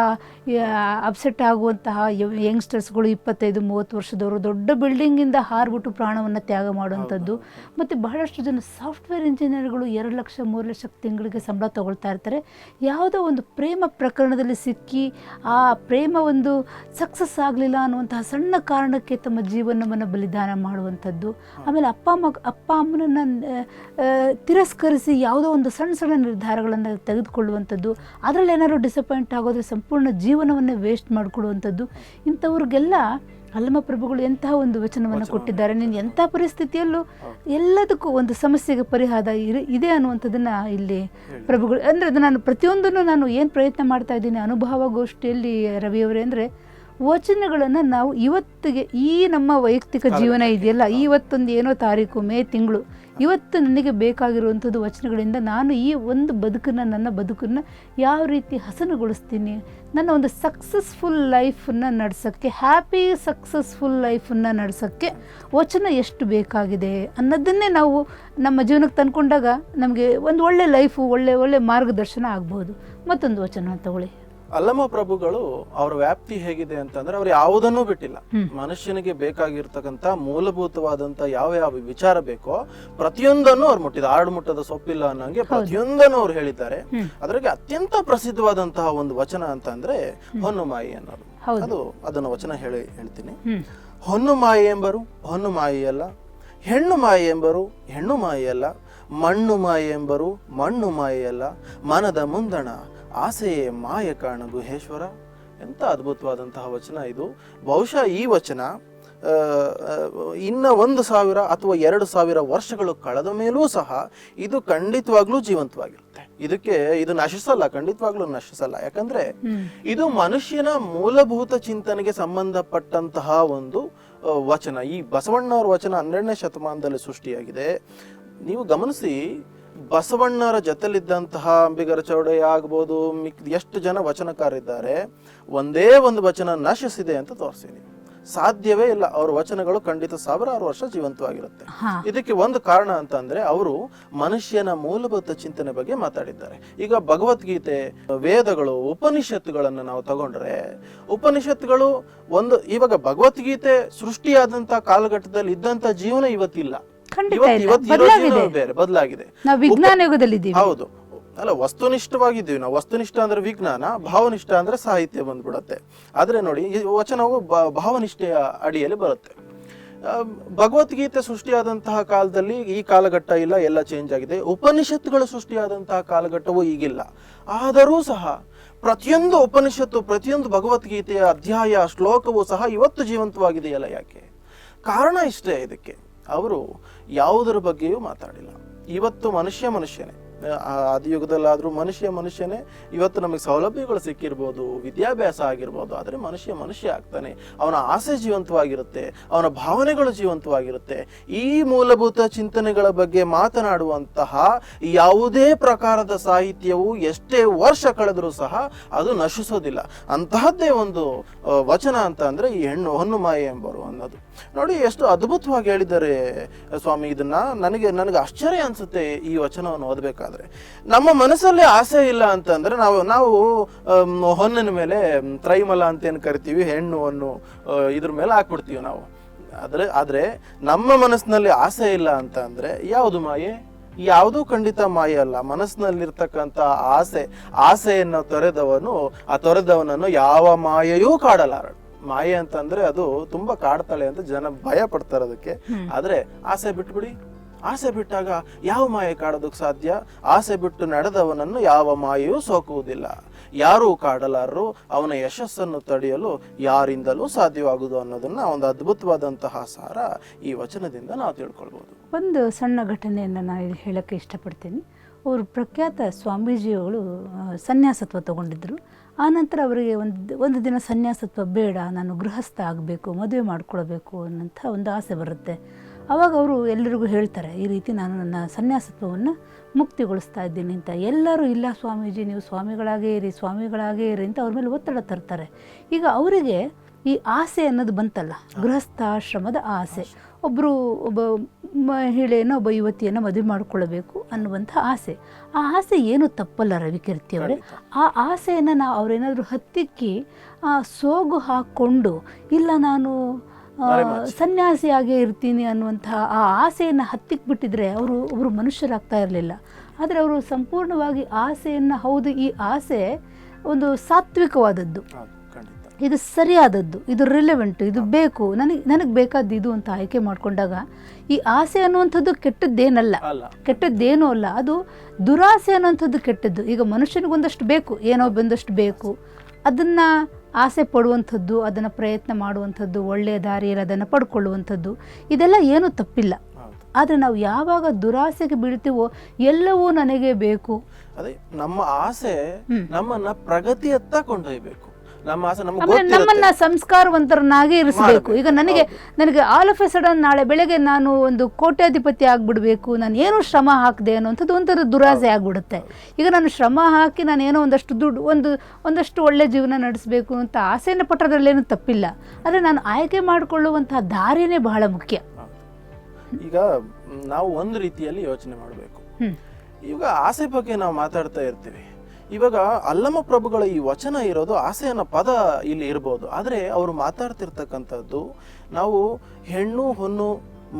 ಅಪ್ಸೆಟ್ ಆಗುವಂತಹ ಯಂಗ್ಸ್ಟರ್ಸ್ಗಳು ಇಪ್ಪತ್ತೈದು ಮೂವತ್ತು ವರ್ಷದವರು ದೊಡ್ಡ ಬಿಲ್ಡಿಂಗಿಂದ ಹಾರ್ಬಿಟ್ಟು ಪ್ರಾಣವನ್ನು ತ್ಯಾಗ ಮಾಡುವಂಥದ್ದು. ಮತ್ತು ಬಹಳಷ್ಟು ಜನ ಸಾಫ್ಟ್ವೇರ್ ಇಂಜಿನಿಯರ್ಗಳು ಎರಡು ಲಕ್ಷ ಮೂರು ಲಕ್ಷ ತಿಂಗಳಿಗೆ ಸಂಬಳ ತಗೊಳ್ತಾ ಇರ್ತಾರೆ. ಯಾವುದೋ ಒಂದು ಪ್ರೇಮ ಪ್ರಕರಣದಲ್ಲಿ ಸಿಕ್ಕಿ ಆ ಪ್ರೇಮ ಒಂದು ಸಕ್ಸಸ್ ಆಗಲಿಲ್ಲ ಅನ್ನುವಂತಹ ಸಣ್ಣ ಕಾರಣಕ್ಕೆ ತಮ್ಮ ಜೀವನವನ್ನು ಬಲಿದಾನ ಮಾಡುವಂಥದ್ದು. ಆಮೇಲೆ ಅಪ್ಪ ಅಮ್ಮ ಅಪ್ಪ ಅಮ್ಮನನ್ನು ತಿರಸ್ಕರಿಸಿ ಯಾವುದೋ ಒಂದು ಸಣ್ಣ ಸಣ್ಣ ನಿರ್ಧಾರಗಳನ್ನು ತೆಗೆದುಕೊಳ್ಳುವಂಥದ್ದು ಅದರಲ್ಲಿ ಏನಾದ್ರು ಡಿಸಪಾಯಿಂಟ್ ಆಗೋದ್ರೆ ಸಂಪೂರ್ಣ ಜೀವನವನ್ನೇ ವೇಸ್ಟ್ ಮಾಡಿಕೊಡುವಂಥದ್ದು ಇಂಥವ್ರಿಗೆಲ್ಲ ಅಲ್ಲಮ ಪ್ರಭುಗಳು ಎಂತಹ ಒಂದು ವಚನವನ್ನು ಕೊಟ್ಟಿದ್ದಾರೆ ನೀನು ಎಂಥ ಪರಿಸ್ಥಿತಿಯಲ್ಲೂ ಎಲ್ಲದಕ್ಕೂ ಒಂದು ಸಮಸ್ಯೆಗೆ ಪರಿಹಾರ ಇರ- ಇದೆ ಅನ್ನುವಂಥದ್ದನ್ನು ಇಲ್ಲಿ ಪ್ರಭುಗಳು ಅಂದರೆ ಅದು ನಾನು ಪ್ರತಿಯೊಂದನ್ನು ನಾನು ಏನು ಪ್ರಯತ್ನ ಮಾಡ್ತಾ ಇದ್ದೀನಿ ಅನುಭವ ಗೋಷ್ಠಿಯಲ್ಲಿ ರವಿಯವರೇ ಅಂದರೆ ವಚನಗಳನ್ನು ನಾವು ಇವತ್ತಿಗೆ ಈ ನಮ್ಮ ವೈಯಕ್ತಿಕ ಜೀವನ ಇದೆಯಲ್ಲ ಇವತ್ತೊಂದು ಏನೋ ತಾರೀಕು ಮೇ ತಿಂಗಳು ಇವತ್ತು ನನಗೆ ಬೇಕಾಗಿರುವಂಥದ್ದು ವಚನಗಳಿಂದ ನಾನು ಈ ಒಂದು ಬದುಕನ್ನು ನನ್ನ ಬದುಕನ್ನು ಯಾವ ರೀತಿ ಹಸನುಗೊಳಿಸ್ತೀನಿ ನನ್ನ ಒಂದು ಸಕ್ಸಸ್ಫುಲ್ ಲೈಫನ್ನು ನಡೆಸೋಕ್ಕೆ ಹ್ಯಾಪಿ ಸಕ್ಸಸ್ಫುಲ್ ಲೈಫನ್ನು ನಡೆಸೋಕ್ಕೆ ವಚನ ಎಷ್ಟು ಬೇಕಾಗಿದೆ ಅನ್ನೋದನ್ನೇ ನಾವು ನಮ್ಮ ಜೀವನಕ್ಕೆ ತಂದ್ಕೊಂಡಾಗ ನಮಗೆ ಒಂದು ಒಳ್ಳೆ ಲೈಫು ಒಳ್ಳೆ ಒಳ್ಳೆ ಮಾರ್ಗದರ್ಶನ ಆಗ್ಬೋದು. ಮತ್ತೊಂದು ವಚನ ತಗೊಳ್ಳಿ. ಅಲ್ಲಮ ಪ್ರಭುಗಳು ಅವರ ವ್ಯಾಪ್ತಿ ಹೇಗಿದೆ ಅಂತಂದ್ರೆ ಅವ್ರು ಯಾವುದನ್ನೂ ಬಿಟ್ಟಿಲ್ಲ. ಮನುಷ್ಯನಿಗೆ ಬೇಕಾಗಿರ್ತಕ್ಕಂಥ ಮೂಲಭೂತವಾದಂತ ಯಾವ ಯಾವ ವಿಚಾರ ಬೇಕೋ ಪ್ರತಿಯೊಂದನ್ನು ಅವ್ರು ಮುಟ್ಟಿದ ಆಡು ಮುಟ್ಟದ ಸೊಪ್ಪಿಲ್ಲ ಅನ್ನೋಂಗೆ ಪ್ರತಿಯೊಂದನ್ನು ಅವ್ರು ಹೇಳಿದ್ದಾರೆ. ಅದ್ರಾಗೆ ಅತ್ಯಂತ ಪ್ರಸಿದ್ಧವಾದಂತಹ ಒಂದು ವಚನ ಅಂತಂದ್ರೆ ಹೊನ್ನುಮಾಯಿ ಅನ್ನೋದು. ಅದು ಅದನ್ನ ವಚನ ಹೇಳಿ ಹೇಳ್ತೀನಿ. ಹೊನ್ನುಮಾಯಿ ಹೊನ್ನು ಮಾಯಿ ಎಂಬರು ಹೊನ್ನು ಮಾಯಿಯಲ್ಲ ಹೆಣ್ಣು ಮಾಯಿ ಎಂಬರು ಹೆಣ್ಣು ಮಾಯಿಯಲ್ಲ ಮಣ್ಣು ಮಾಯಿ ಎಂಬರು ಮಣ್ಣು ಮಾಯಿ ಅಲ್ಲ ಮನದ ಮುಂದಣ ಆಸೆಯೇ ಮಾಯ ಕಾಣ ಗುಹೇಶ್ವರ. ಎಂತ ಅದ್ಭುತವಾದಂತಹ ವಚನ ಇದು. ಬಹುಶಃ ಈ ವಚನ ಇನ್ನ ಒಂದು ಸಾವಿರ ಅಥವಾ ಎರಡು ಸಾವಿರ ವರ್ಷಗಳು ಕಳೆದ ಮೇಲೂ ಸಹ ಇದು ಖಂಡಿತವಾಗ್ಲೂ ಜೀವಂತವಾಗಿರುತ್ತೆ. ಇದಕ್ಕೆ ಇದು ನಶಿಸಲ್ಲ ಖಂಡಿತವಾಗ್ಲೂ ನಶಿಸಲ್ಲ. ಯಾಕಂದ್ರೆ ಇದು ಮನುಷ್ಯನ ಮೂಲಭೂತ ಚಿಂತನೆಗೆ ಸಂಬಂಧಪಟ್ಟಂತಹ ಒಂದು ವಚನ. ಈ ಬಸವಣ್ಣವ್ರ ವಚನ ಹನ್ನೆರಡನೇ ಶತಮಾನದಲ್ಲಿ ಸೃಷ್ಟಿಯಾಗಿದೆ. ನೀವು ಗಮನಿಸಿ ಬಸವಣ್ಣರ ಜೊತೆಲಿದ್ದಂತಹ ಅಂಬಿಗರ ಚೌಡಯ್ಯ ಆಗ್ಬೋದು ಮಿಕ್ ಎಷ್ಟು ಜನ ವಚನಕಾರಿದ್ದಾರೆ ಒಂದೇ ಒಂದು ವಚನ ನಶಿಸಿದೆ ಅಂತ ತೋರಿಸ್ತೀನಿ ಸಾಧ್ಯವೇ ಇಲ್ಲ ಅವ್ರ ವಚನಗಳು ಖಂಡಿತ ಸಾವಿರಾರು ವರ್ಷ ಜೀವಂತವಾಗಿರುತ್ತೆ. ಇದಕ್ಕೆ ಒಂದು ಕಾರಣ ಅಂತ ಅಂದ್ರೆ ಅವರು ಮನುಷ್ಯನ ಮೂಲಭೂತ ಚಿಂತನೆ ಬಗ್ಗೆ ಮಾತಾಡಿದ್ದಾರೆ. ಈಗ ಭಗವದ್ಗೀತೆ ವೇದಗಳು ಉಪನಿಷತ್ತುಗಳನ್ನು ನಾವು ತಗೊಂಡ್ರೆ ಉಪನಿಷತ್ತುಗಳು ಒಂದು ಇವಾಗ ಭಗವದ್ಗೀತೆ ಸೃಷ್ಟಿಯಾದಂತಹ ಕಾಲಘಟ್ಟದಲ್ಲಿ ಇದ್ದಂತ ಜೀವನ ಇವತ್ತಿಲ್ಲ. ಖಂಡಿತ ಇವತ್ತು ಇಲ್ಲ. ಬದಲಾಗಿದೆ. ಬದಲಾಗಿದೆ. ನಾವು ವಿಜ್ಞಾನ ಯುಗದಲ್ಲಿದ್ದೀವಿ ಹೌದು. ಅಲ್ಲ ವಸ್ತುನಿಷ್ಠವಾಗಿದ್ದೀವಿ. ನಾವು ವಸ್ತುನಿಷ್ಠ ಅಂದ್ರೆ ವಿಜ್ಞಾನ ಭಾವನಿಷ್ಠ ಅಂದ್ರೆ ಸಾಹಿತ್ಯ ಬಂದ್ಬಿಡತ್ತೆ. ಆದ್ರೆ ನೋಡಿ ಈ ವಚನವು ಭಾವನಿಷ್ಠೆಯ ಅಡಿಯಲ್ಲಿ ಬರುತ್ತೆ. ಭಗವದ್ಗೀತೆ ಸೃಷ್ಟಿಯಾದಂತಹ ಕಾಲದಲ್ಲಿ ಈ ಕಾಲಘಟ್ಟ ಇಲ್ಲ ಎಲ್ಲ ಚೇಂಜ್ ಆಗಿದೆ. ಉಪನಿಷತ್ತುಗಳು ಸೃಷ್ಟಿಯಾದಂತಹ ಕಾಲಘಟ್ಟವು ಈಗಿಲ್ಲ. ಆದರೂ ಸಹ ಪ್ರತಿಯೊಂದು ಉಪನಿಷತ್ತು ಪ್ರತಿಯೊಂದು ಭಗವದ್ಗೀತೆಯ ಅಧ್ಯಾಯ ಶ್ಲೋಕವೂ ಸಹ ಇವತ್ತು ಜೀವಂತವಾಗಿದೆಯಲ್ಲ ಯಾಕೆ? ಕಾರಣ ಇಷ್ಟೇ ಇದಕ್ಕೆ. ಅವರು ಯಾವುದರ ಬಗ್ಗೆಯೂ ಮಾತಾಡಿಲ್ಲ. ಇವತ್ತು ಮನುಷ್ಯ ಮನುಷ್ಯನೇ. ಆದಿಯುಗದಲ್ಲಾದ್ರೂ ಮನುಷ್ಯ ಮನುಷ್ಯನೇ ಇವತ್ತು ನಮಗೆ ಸೌಲಭ್ಯಗಳು ಸಿಕ್ಕಿರ್ಬೋದು, ವಿದ್ಯಾಭ್ಯಾಸ ಆಗಿರ್ಬೋದು, ಆದರೆ ಮನುಷ್ಯ ಮನುಷ್ಯ ಆಗ್ತಾನೆ. ಅವನ ಆಸೆ ಜೀವಂತವಾಗಿರುತ್ತೆ, ಅವನ ಭಾವನೆಗಳು ಜೀವಂತವಾಗಿರುತ್ತೆ. ಈ ಮೂಲಭೂತ ಚಿಂತನೆಗಳ ಬಗ್ಗೆ ಮಾತನಾಡುವಂತಹ ಯಾವುದೇ ಪ್ರಕಾರದ ಸಾಹಿತ್ಯವು ಎಷ್ಟೇ ವರ್ಷ ಕಳೆದರೂ ಸಹ ಅದು ನಶಿಸೋದಿಲ್ಲ. ಅಂತಹದ್ದೇ ಒಂದು ವಚನ ಅಂತ ಅಂದ್ರೆ ಈ ಹೆಣ್ಣು ಹನುಮಾಯಿ ಎಂಬರು ಅನ್ನೋದು. ನೋಡಿ, ಎಷ್ಟು ಅದ್ಭುತವಾಗಿ ಹೇಳಿದ್ದಾರೆ ಸ್ವಾಮಿ, ಇದನ್ನ ನನಗೆ ನನಗೆ ಆಶ್ಚರ್ಯ ಅನ್ಸುತ್ತೆ ಈ ವಚನವನ್ನು ಓದಬೇಕಾದ್ರೆ. ನಮ್ಮ ಮನಸ್ಸಲ್ಲಿ ಆಸೆ ಇಲ್ಲ ಅಂತಂದ್ರೆ ನಾವು ನಾವು ಹೊನ್ನಿನ ಮೇಲೆ ತ್ರೈಮಲ ಅಂತ ಏನು ಕರಿತೀವಿ ಹೆಣ್ಣು ಹೊನ್ನು ಇದ್ರ ಮೇಲೆ ಹಾಕ್ಬಿಡ್ತೀವಿ ನಾವು. ಆದ್ರೆ ಆದ್ರೆ ನಮ್ಮ ಮನಸ್ಸಿನಲ್ಲಿ ಆಸೆ ಇಲ್ಲ ಅಂತ ಅಂದ್ರೆ ಯಾವುದು ಮಾಯೆ? ಯಾವುದೂ ಖಂಡಿತ ಮಾಯೆ ಅಲ್ಲ. ಮನಸ್ಸಿನಲ್ಲಿರ್ತಕ್ಕಂಥ ಆಸೆ ಆಸೆಯನ್ನು ತೊರೆದವನು ಆ ತೊರೆದವನನ್ನು ಯಾವ ಮಾಯೆಯೂ ಕಾಡಲಾರಳು ಮಾಯೆ ಅಂತಂದ್ರೆ ಅದು ತುಂಬಾ ಕಾಡ್ತಾಳೆ ಅಂತ ಜನ ಭಯ ಪಡ್ತಾರೆ ಅದಕ್ಕೆ ಆದ್ರೆ ಆಸೆ ಬಿಟ್ಬಿಡಿ. ಆಸೆ ಬಿಟ್ಟಾಗ ಯಾವ ಮಾಯೆ ಕಾಡೋದಕ್ಕೆ ಸಾಧ್ಯ? ಆಸೆ ಬಿಟ್ಟು ನಡೆದವನನ್ನು ಯಾವ ಮಾಯೆಯೂ ಸೋಕುವುದಿಲ್ಲ. ಯಾರೂ ಕಾಡಲಾರರು ಅವನ ಯಶಸ್ಸನ್ನು ತಡೆಯಲು ಯಾರಿಂದಲೂ ಸಾಧ್ಯವಾಗುವುದು ಅನ್ನೋದನ್ನ ಒಂದು ಅದ್ಭುತವಾದಂತಹ ಸಾರ ಈ ವಚನದಿಂದ ನಾವು ತಿಳ್ಕೊಳ್ಬೋದು. ಒಂದು ಸಣ್ಣ ಘಟನೆಯನ್ನು ನಾನು ಹೇಳೋಕ್ಕೆ ಇಷ್ಟಪಡ್ತೀನಿ. ಅವರು ಪ್ರಖ್ಯಾತ ಸ್ವಾಮೀಜಿಗಳು ಸನ್ಯಾಸತ್ವ ತಗೊಂಡಿದ್ದರು. ಆನಂತರ ಅವರಿಗೆ ಒಂದು ಒಂದು ದಿನ ಸನ್ಯಾಸತ್ವ ಬೇಡ, ನಾನು ಗೃಹಸ್ಥ ಆಗಬೇಕು, ಮದುವೆ ಮಾಡ್ಕೊಳ್ಬೇಕು ಅನ್ನೋಂಥ ಒಂದು ಆಸೆ ಬರುತ್ತೆ. ಆವಾಗ ಅವರು ಎಲ್ಲರಿಗೂ ಹೇಳ್ತಾರೆ, ಈ ರೀತಿ ನಾನು ನನ್ನ ಸನ್ಯಾಸತ್ವವನ್ನು ಮುಕ್ತಿಗೊಳಿಸ್ತಾ ಇದ್ದೀನಿ ಅಂತ. ಎಲ್ಲರೂ ಇಲ್ಲ ಸ್ವಾಮೀಜಿ, ನೀವು ಸ್ವಾಮಿಗಳಾಗೇ ಇರಿ ಸ್ವಾಮಿಗಳಾಗೇ ಇರಿ ಅಂತ ಅವ್ರ ಮೇಲೆ ಒತ್ತಡ ತರ್ತಾರೆ. ಈಗ ಅವರಿಗೆ ಈ ಆಸೆ ಅನ್ನೋದು ಬಂತಲ್ಲ, ಗೃಹಸ್ಥಾಶ್ರಮದ ಆಸೆ. ಒಬ್ಬರು ಒಬ್ಬ ಮಹಿಳೆಯನ್ನು, ಒಬ್ಬ ಯುವತಿಯನ್ನು ಮದುವೆ ಮಾಡಿಕೊಳ್ಳಬೇಕು ಅನ್ನುವಂಥ ಆಸೆ. ಆ ಆಸೆ ಏನು ತಪ್ಪಲ್ಲ ರವಿಕೀರ್ತಿ ಅವರೇ. ಆ ಆಸೆಯನ್ನು ನಾವು ಅವರೇನಾದರೂ ಹತ್ತಿಕ್ಕಿ ಸೋಗು ಹಾಕ್ಕೊಂಡು, ಇಲ್ಲ ನಾನು ಸನ್ಯಾಸಿಯಾಗೇ ಇರ್ತೀನಿ ಅನ್ನುವಂತಹ ಆ ಆಸೆಯನ್ನು ಹತ್ತಿಕ್ ಬಿಟ್ಟಿದ್ರೆ ಅವರು ಒಬ್ಬರು ಮನುಷ್ಯರಾಗ್ತಾ ಇರಲಿಲ್ಲ. ಆದರೆ ಅವರು ಸಂಪೂರ್ಣವಾಗಿ ಆಸೆಯನ್ನು ಹೌದು ಈ ಆಸೆ ಒಂದು ಸಾತ್ವಿಕವಾದದ್ದು. ಇದು ಸರಿಯಾದದ್ದು ಇದು ರಿಲೆವೆಂಟ್ ಇದು ಬೇಕು. ನನಗೆ ನನಗೆ ಬೇಕಾದ್ದು ಇದು ಅಂತ ಆಯ್ಕೆ ಮಾಡಿಕೊಂಡಾಗ ಈ ಆಸೆ ಅನ್ನುವಂಥದ್ದು ಕೆಟ್ಟದ್ದೇನಲ್ಲ. ಕೆಟ್ಟದ್ದೇನು ಕೆಟ್ಟದ್ದೇನೂ ಅಲ್ಲ ಅದು ದುರಾಸೆ ಅನ್ನುವಂಥದ್ದು ಕೆಟ್ಟದ್ದು. ಈಗ ಮನುಷ್ಯನಿಗೊಂದಷ್ಟು ಬೇಕು ಏನೋ ಬಂದಷ್ಟು ಬೇಕು. ಅದನ್ನು ಆಸೆ ಪಡುವಂಥದ್ದು ಅದನ್ನು ಪ್ರಯತ್ನ ಮಾಡುವಂಥದ್ದು ಒಳ್ಳೆಯ ದಾರಿಯಲ್ಲಿ ಅದನ್ನು ಪಡ್ಕೊಳ್ಳುವಂಥದ್ದು ಇದೆಲ್ಲ ಏನೂ ತಪ್ಪಿಲ್ಲ. ಆದರೆ ನಾವು ಯಾವಾಗ ದುರಾಸೆಗೆ ಬೀಳ್ತೀವೋ ಎಲ್ಲವೂ ನನಗೆ ಬೇಕು. ಅದೇ ನಮ್ಮ ಆಸೆ ನಮ್ಮನ್ನ ಪ್ರಗತಿಯತ್ತ ಕೊಂಡೊಯ್ಬೇಕು. ನಮ್ಮ ಆಸೆ ನಮ್ಗೆ ಆಮೇಲೆ ನಮ್ಮನ್ನ ಸಂಸ್ಕಾರವಂತರನ್ನಾಗಿ ಇರಿಸಬೇಕು. ಈಗ ನನಗೆ ನನಗೆ ಆಲ್ ಆಫ್ ಎ ಸಡನ್ ನಾಳೆ ಬೆಳಗ್ಗೆ ನಾನು ಒಂದು ಕೋಟ್ಯಾಧಿಪತಿ ಆಗ್ಬಿಡ್ಬೇಕು ನಾನು ಏನು ಶ್ರಮ ಹಾಕಿದೆ ಅನ್ನೋಂಥದ್ದು ಒಂಥರ ದುರಾಸೆ ಆಗ್ಬಿಡುತ್ತೆ. ಈಗ ನಾನು ಶ್ರಮ ಹಾಕಿ ನಾನು ಏನೋ ಒಂದಷ್ಟು ದುಡ್ಡು ಒಂದು ಒಂದಷ್ಟು ಒಳ್ಳೆ ಜೀವನ ನಡೆಸಬೇಕು ಅಂತ ಆಸೆಯನ್ನು ಪಟ್ಟದ್ರಲ್ಲೇನು ತಪ್ಪಿಲ್ಲ. ಆದರೆ ನಾನು ಆಯ್ಕೆ ಮಾಡಿಕೊಳ್ಳುವಂತಹ ದಾರಿನೇ ಬಹಳ ಮುಖ್ಯ. ಈಗ ನಾವು ಒಂದು ರೀತಿಯಲ್ಲಿ ಯೋಚನೆ ಮಾಡಬೇಕು. ಈಗ ಆಸೆ ಬಗ್ಗೆ ನಾವು ಮಾತಾಡ್ತಾ ಇರ್ತೀವಿ. ಇವಾಗ ಅಲ್ಲಮ ಪ್ರಭುಗಳ ಈ ವಚನ ಇರೋದು ಆಸೆಯನ್ನ ಅನ್ನೋ ಪದ ಇಲ್ಲಿ ಇರ್ಬೋದು. ಆದರೆ ಅವರು ಮಾತಾಡ್ತಿರ್ತಕ್ಕಂಥದ್ದು ನಾವು ಹೆಣ್ಣು ಹೊನ್ನು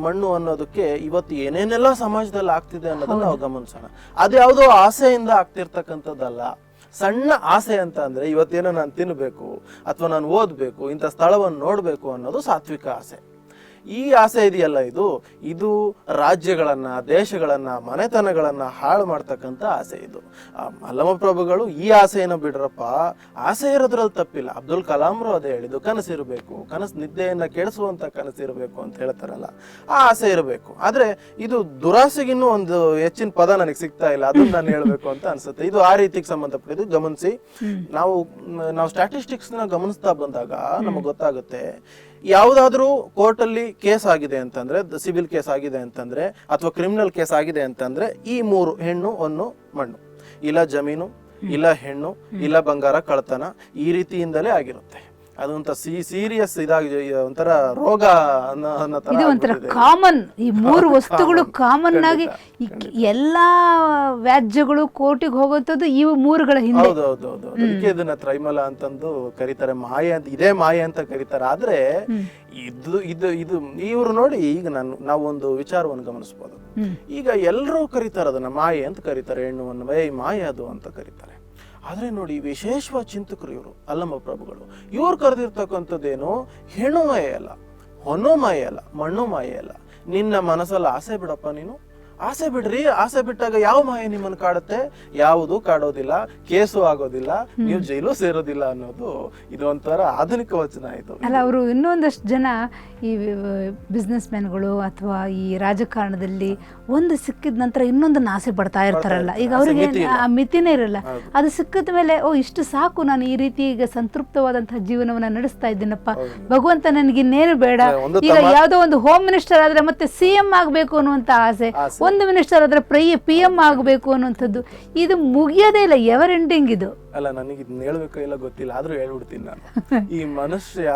ಮಣ್ಣು ಅನ್ನೋದಕ್ಕೆ ಇವತ್ತು ಏನೇನೆಲ್ಲ ಸಮಾಜದಲ್ಲಿ ಆಗ್ತಿದೆ ಅನ್ನೋದನ್ನ ನಾವು ಗಮನಿಸೋಣ. ಅದ್ಯಾವುದೋ ಆಸೆಯಿಂದ ಆಗ್ತಿರ್ತಕ್ಕಂಥದ್ದಲ್ಲ. ಸಣ್ಣ ಆಸೆ ಅಂತ ಅಂದ್ರೆ ಇವತ್ತೇನೋ ನಾನು ತಿನ್ನಬೇಕು ಅಥವಾ ನಾನು ಓದಬೇಕು ಇಂಥ ಸ್ಥಳವನ್ನು ನೋಡಬೇಕು ಅನ್ನೋದು ಸಾತ್ವಿಕ ಆಸೆ. ಈ ಆಸೆ ಇದೆಯಲ್ಲ ಇದು? ಇದು ರಾಜ್ಯಗಳನ್ನ ದೇಶಗಳನ್ನ ಮನೆತನಗಳನ್ನ ಹಾಳು ಮಾಡ್ತಕ್ಕಂಥ ಆಸೆ ಇದು. ಆ ಮಲ್ಲಮ ಪ್ರಭುಗಳು ಈ ಆಸೆಯನ್ನು ಬಿಡ್ರಪ್ಪ ಆಸೆ ಇರೋದ್ರಲ್ಲಿ ತಪ್ಪಿಲ್ಲ. ಅಬ್ದುಲ್ ಕಲಾಂರು ಅದೇ ಹೇಳಿದ್ದು ಕನಸಿರಬೇಕು ಕನಸು ನಿದ್ದೆಯನ್ನ ಕೆಡಿಸುವಂತ ಕನಸಿರಬೇಕು ಅಂತ ಹೇಳ್ತಾರಲ್ಲ ಆ ಆಸೆ ಇರಬೇಕು. ಆದ್ರೆ ಇದು ದುರಾಸೆಗಿನ್ನೂ ಒಂದು ಹೆಚ್ಚಿನ ಪದ ನನಗೆ ಸಿಗ್ತಾ ಇಲ್ಲ ಅದನ್ನ ನಾನು ಹೇಳ್ಬೇಕು ಅಂತ ಅನ್ಸುತ್ತೆ. ಇದು ಆ ರೀತಿಗೆ ಸಂಬಂಧಪಟ್ಟಿದ್ದು. ಗಮನಿಸಿ ನಾವು ನಾವು ಸ್ಟ್ಯಾಟಿಸ್ಟಿಕ್ಸ್ನ ಗಮನಿಸ್ತಾ ಬಂದಾಗ ನಮಗೆ ಗೊತ್ತಾಗುತ್ತೆ ಯಾವುದಾದ್ರೂ ಕೋರ್ಟಲ್ಲಿ ಕೇಸ್ ಆಗಿದೆ ಅಂತಂದ್ರೆ ಸಿವಿಲ್ ಕೇಸ್ ಆಗಿದೆ ಅಂತಂದ್ರೆ ಅಥವಾ ಕ್ರಿಮಿನಲ್ ಕೇಸ್ ಆಗಿದೆ ಅಂತಂದ್ರೆ ಈ ಮೂರು ಹೆಣ್ಣು ಒಂದು ಮಣ್ಣು. ಇಲ್ಲ ಜಮೀನು ಇಲ್ಲ ಹೆಣ್ಣು ಇಲ್ಲ ಬಂಗಾರ ಕಳ್ತನ ಈ ರೀತಿಯಿಂದಲೇ ಆಗಿರುತ್ತೆ. ಅದೊಂಥ ಸಿ ಸೀರಿಯಸ್ ಇದಾಗಿ ಒಂಥರ ರೋಗ ಅನ್ನೋ ಇದು ಒಂಥರ ಆಗ್ಬಿಟ್ಟಿದೆ. ಕಾಮನ್ ಈ ಮೂರು ವಸ್ತುಗಳು ಕಾಮನ್ ಆಗಿ ಈ ಎಲ್ಲಾ ವ್ಯಾಜ್ಯಗಳು ಕೋರ್ಟಿಗೆ ಹೋಗುವಂಥದ್ದು ಈ ಮೂರುಗಳ ಹಿಂದೆ. ಹೌದು ಹೌದು ಹೌದು ಅದಕ್ಕೆ ಇದನ್ನ ತ್ರೈಮಲ ಅಂತಂದು ಕರೀತಾರೆ ಮಾಯೆ ಅಂತ ಇದೇ ಮಾಯೆ ಅಂತ ಕರೀತಾರೆ. ಆದ್ರೆ ಇದು ಇದು ಇದು ಇವರು ನೋಡಿ ಈಗ ನಾನು ನಾವೊಂದು ವಿಚಾರವನ್ನು ಗಮನಿಸ್ಬೋದು. ಈಗ ಎಲ್ಲರೂ ಕರೀತಾರೆ ಅದನ್ನ ಮಾಯೆ ಅಂತ ಕರೀತಾರೆ ಹೆಣ್ಣು ಏಯ್ ಮಾಯೆ ಅದು ಅಂತ ಕರೀತಾರೆ. ಆದ್ರೆ ನೋಡಿ, ವಿಶೇಷವಾದ ಚಿಂತಕರು ಇವರು, ಅಲ್ಲಮ್ಮ ಪ್ರಭುಗಳು. ಇವ್ರು ಕರೆದಿರ್ತಕ್ಕಂಥದ್ದೇನು ಹೆಣ್ಣು ಮಾಯ ಅಲ್ಲ ಹೊನ್ನು ಮಾಯ ಅಲ್ಲ, ಮಣ್ಣು ಮಾಯೆ ಅಲ್ಲ. ನಿನ್ನ ಮನಸ್ಸಲ್ಲಿ ಆಸೆ ಬಿಡಪ್ಪ ನೀನು? ಆಸೆ ಬಿಡ್ರಿ ಆಸೆ ಬಿಟ್ಟಾಗ ಯಾವ ಮಾಯ ನಿಮ್ಮನ್ನು ಕಾಡುತ್ತೆ? ಯಾವುದು ಕಾಡೋದಿಲ್ಲ ಕೇಸು ಆಗೋದಿಲ್ಲ ನೀವು ಜೈಲು ಸೇರೋದಿಲ್ಲ ಅನ್ನೋದು ಇದು ಒಂಥರ ಆಧುನಿಕ ವಚನ ಆಯ್ತು ಅಲ್ಲ ಅವರು ಇನ್ನೊಂದಷ್ಟು ಜನ ಈ ಬಿಸ್ನೆಸ್ ಮ್ಯಾನ್ಗಳು ಅಥವಾ ಈ ರಾಜಕಾರಣದಲ್ಲಿ ಒಂದು ಸಿಕ್ಕಿದ ನಂತರ ಇನ್ನೊಂದನ್ನ ಆಸೆ ಪಡ್ತಾ ಇರ್ತಾರಲ್ಲ. ಈಗ ಅವರಿಗೆ ಆ ಮಿತಿನೇ ಇರಲ್ಲ. ಅದು ಸಿಕ್ಕಿದ ಮೇಲೆ ಓ ಇಷ್ಟು ಸಾಕು ನಾನು ಈ ರೀತಿ ಈಗ ಸಂತೃಪ್ತವಾದಂತಹ ಜೀವನವನ್ನ ನಡೆಸ್ತಾ ಇದ್ದೀನಪ್ಪ. ಭಗವಂತ ನನಗೆ ಇನ್ನೇನು ಬೇಡ ಈಗ ಯಾವುದೋ ಒಂದು ಹೋಮ್ ಮಿನಿಸ್ಟರ್ ಆದ್ರೆ ಮತ್ತೆ ಸಿಎಂ ಆಗಬೇಕು ಅನ್ನುವಂತ ಆಸೆ. ಒಂದು ಮಿನಿಸ್ಟರ್ ಆದ್ರೆ ಪ್ರೈ ಪಿ ಎಂ ಆಗಬೇಕು ಅನ್ನುವಂಥದ್ದು. ಇದು ಮುಗಿಯೋದೇ ಇಲ್ಲ ಎವರ್ ಎಂಡಿಂಗ್ ಇದು. ಅಲ್ಲ ನನಗೆ ಇದನ್ನ ಹೇಳಬೇಕೋ ಇಲ್ಲ ಗೊತ್ತಿಲ್ಲ ಆದ್ರೂ ಹೇಳ್ಬಿಡ್ತೀನಿ ನಾನು. ಈ ಮನುಷ್ಯ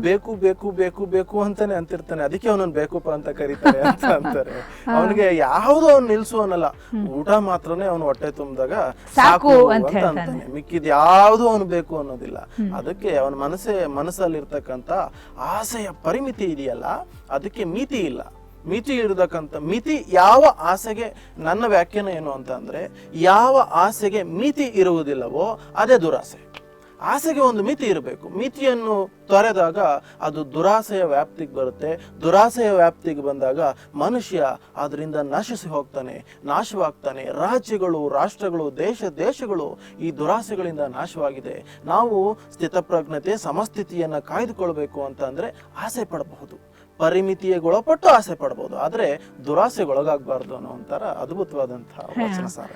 ಬೇಕು ಬೇಕು ಬೇಕು ಬೇಕು ಅಂತಾನೆ ಅಂತಿರ್ತಾನೆ. ಅದಕ್ಕೆ ಅವನನ್ನ ಬೇಕುಪ್ಪ ಅಂತ ಕರೀತಾರೆ ಅಂತ ಅಂತಾರೆ. ಅವನಿಗೆ ಯಾವ್ದು ಅವ್ನು ನಿಲ್ಸು ಅನ್ನಲ್ಲ. ಊಟ ಮಾತ್ರನೇ ಅವನು ಹೊಟ್ಟೆ ತುಂಬಿದಾಗ ಸಾಕು ಅಂತ. ಅಂತಾನೆ. ಮಿಕ್ಕಿದ್ ಯಾವ್ದು ಅವನು ಬೇಕು ಅನ್ನೋದಿಲ್ಲ. ಅದಕ್ಕೆ ಅವನ ಮನಸ್ಸೇ ಮನಸ್ಸಲ್ಲಿರ್ತಕ್ಕಂಥ ಆಸೆಯ ಪರಿಮಿತಿ ಇದೆಯಲ್ಲ ಅದಕ್ಕೆ ಮಿತಿ ಇಲ್ಲ. ಮಿತಿ ಇರತಕ್ಕಂಥ ಮಿತಿ ಯಾವ ಆಸೆಗೆ ನನ್ನ ವ್ಯಾಖ್ಯಾನ ಏನು ಅಂತ ಅಂದ್ರೆ ಯಾವ ಆಸೆಗೆ ಮಿತಿ ಇರುವುದಿಲ್ಲವೋ ಅದೇ ದುರಾಸೆ. ಆಸೆಗೆ ಒಂದು ಮಿತಿ ಇರಬೇಕು. ಮಿತಿಯನ್ನು ತೊರೆದಾಗ ಅದು ದುರಾಸೆಯ ವ್ಯಾಪ್ತಿಗೆ ಬರುತ್ತೆ. ದುರಾಸೆಯ ವ್ಯಾಪ್ತಿಗೆ ಬಂದಾಗ ಮನುಷ್ಯ ಅದರಿಂದ ನಶಿಸಿ ಹೋಗ್ತಾನೆ, ನಾಶವಾಗ್ತಾನೆ. ರಾಜ್ಯಗಳು, ರಾಷ್ಟ್ರಗಳು, ದೇಶ, ದೇಶಗಳು ಈ ದುರಾಸೆಗಳಿಂದ ನಾಶವಾಗಿದೆ. ನಾವು ಸ್ಥಿತಪ್ರಜ್ಞತೆ, ಸಮಸ್ಥಿತಿಯನ್ನು ಕಾಯ್ದುಕೊಳ್ಬೇಕು ಅಂತ ಅಂದ್ರೆ ಆಸೆ ಪಡಬಹುದು. ಪರಿಮಿತಿಗೊಳಪಟ್ಟು ಆಸೆ ಪಡ್ಬೋದು. ಆದ್ರೆ ದುರಾಸೆಗೊಳಗಾಗಬಾರ್ದು ಅನ್ನೋ ಒಂಥರ ಅದ್ಭುತವಾದಂತಹ ವಚನ ಸಾರ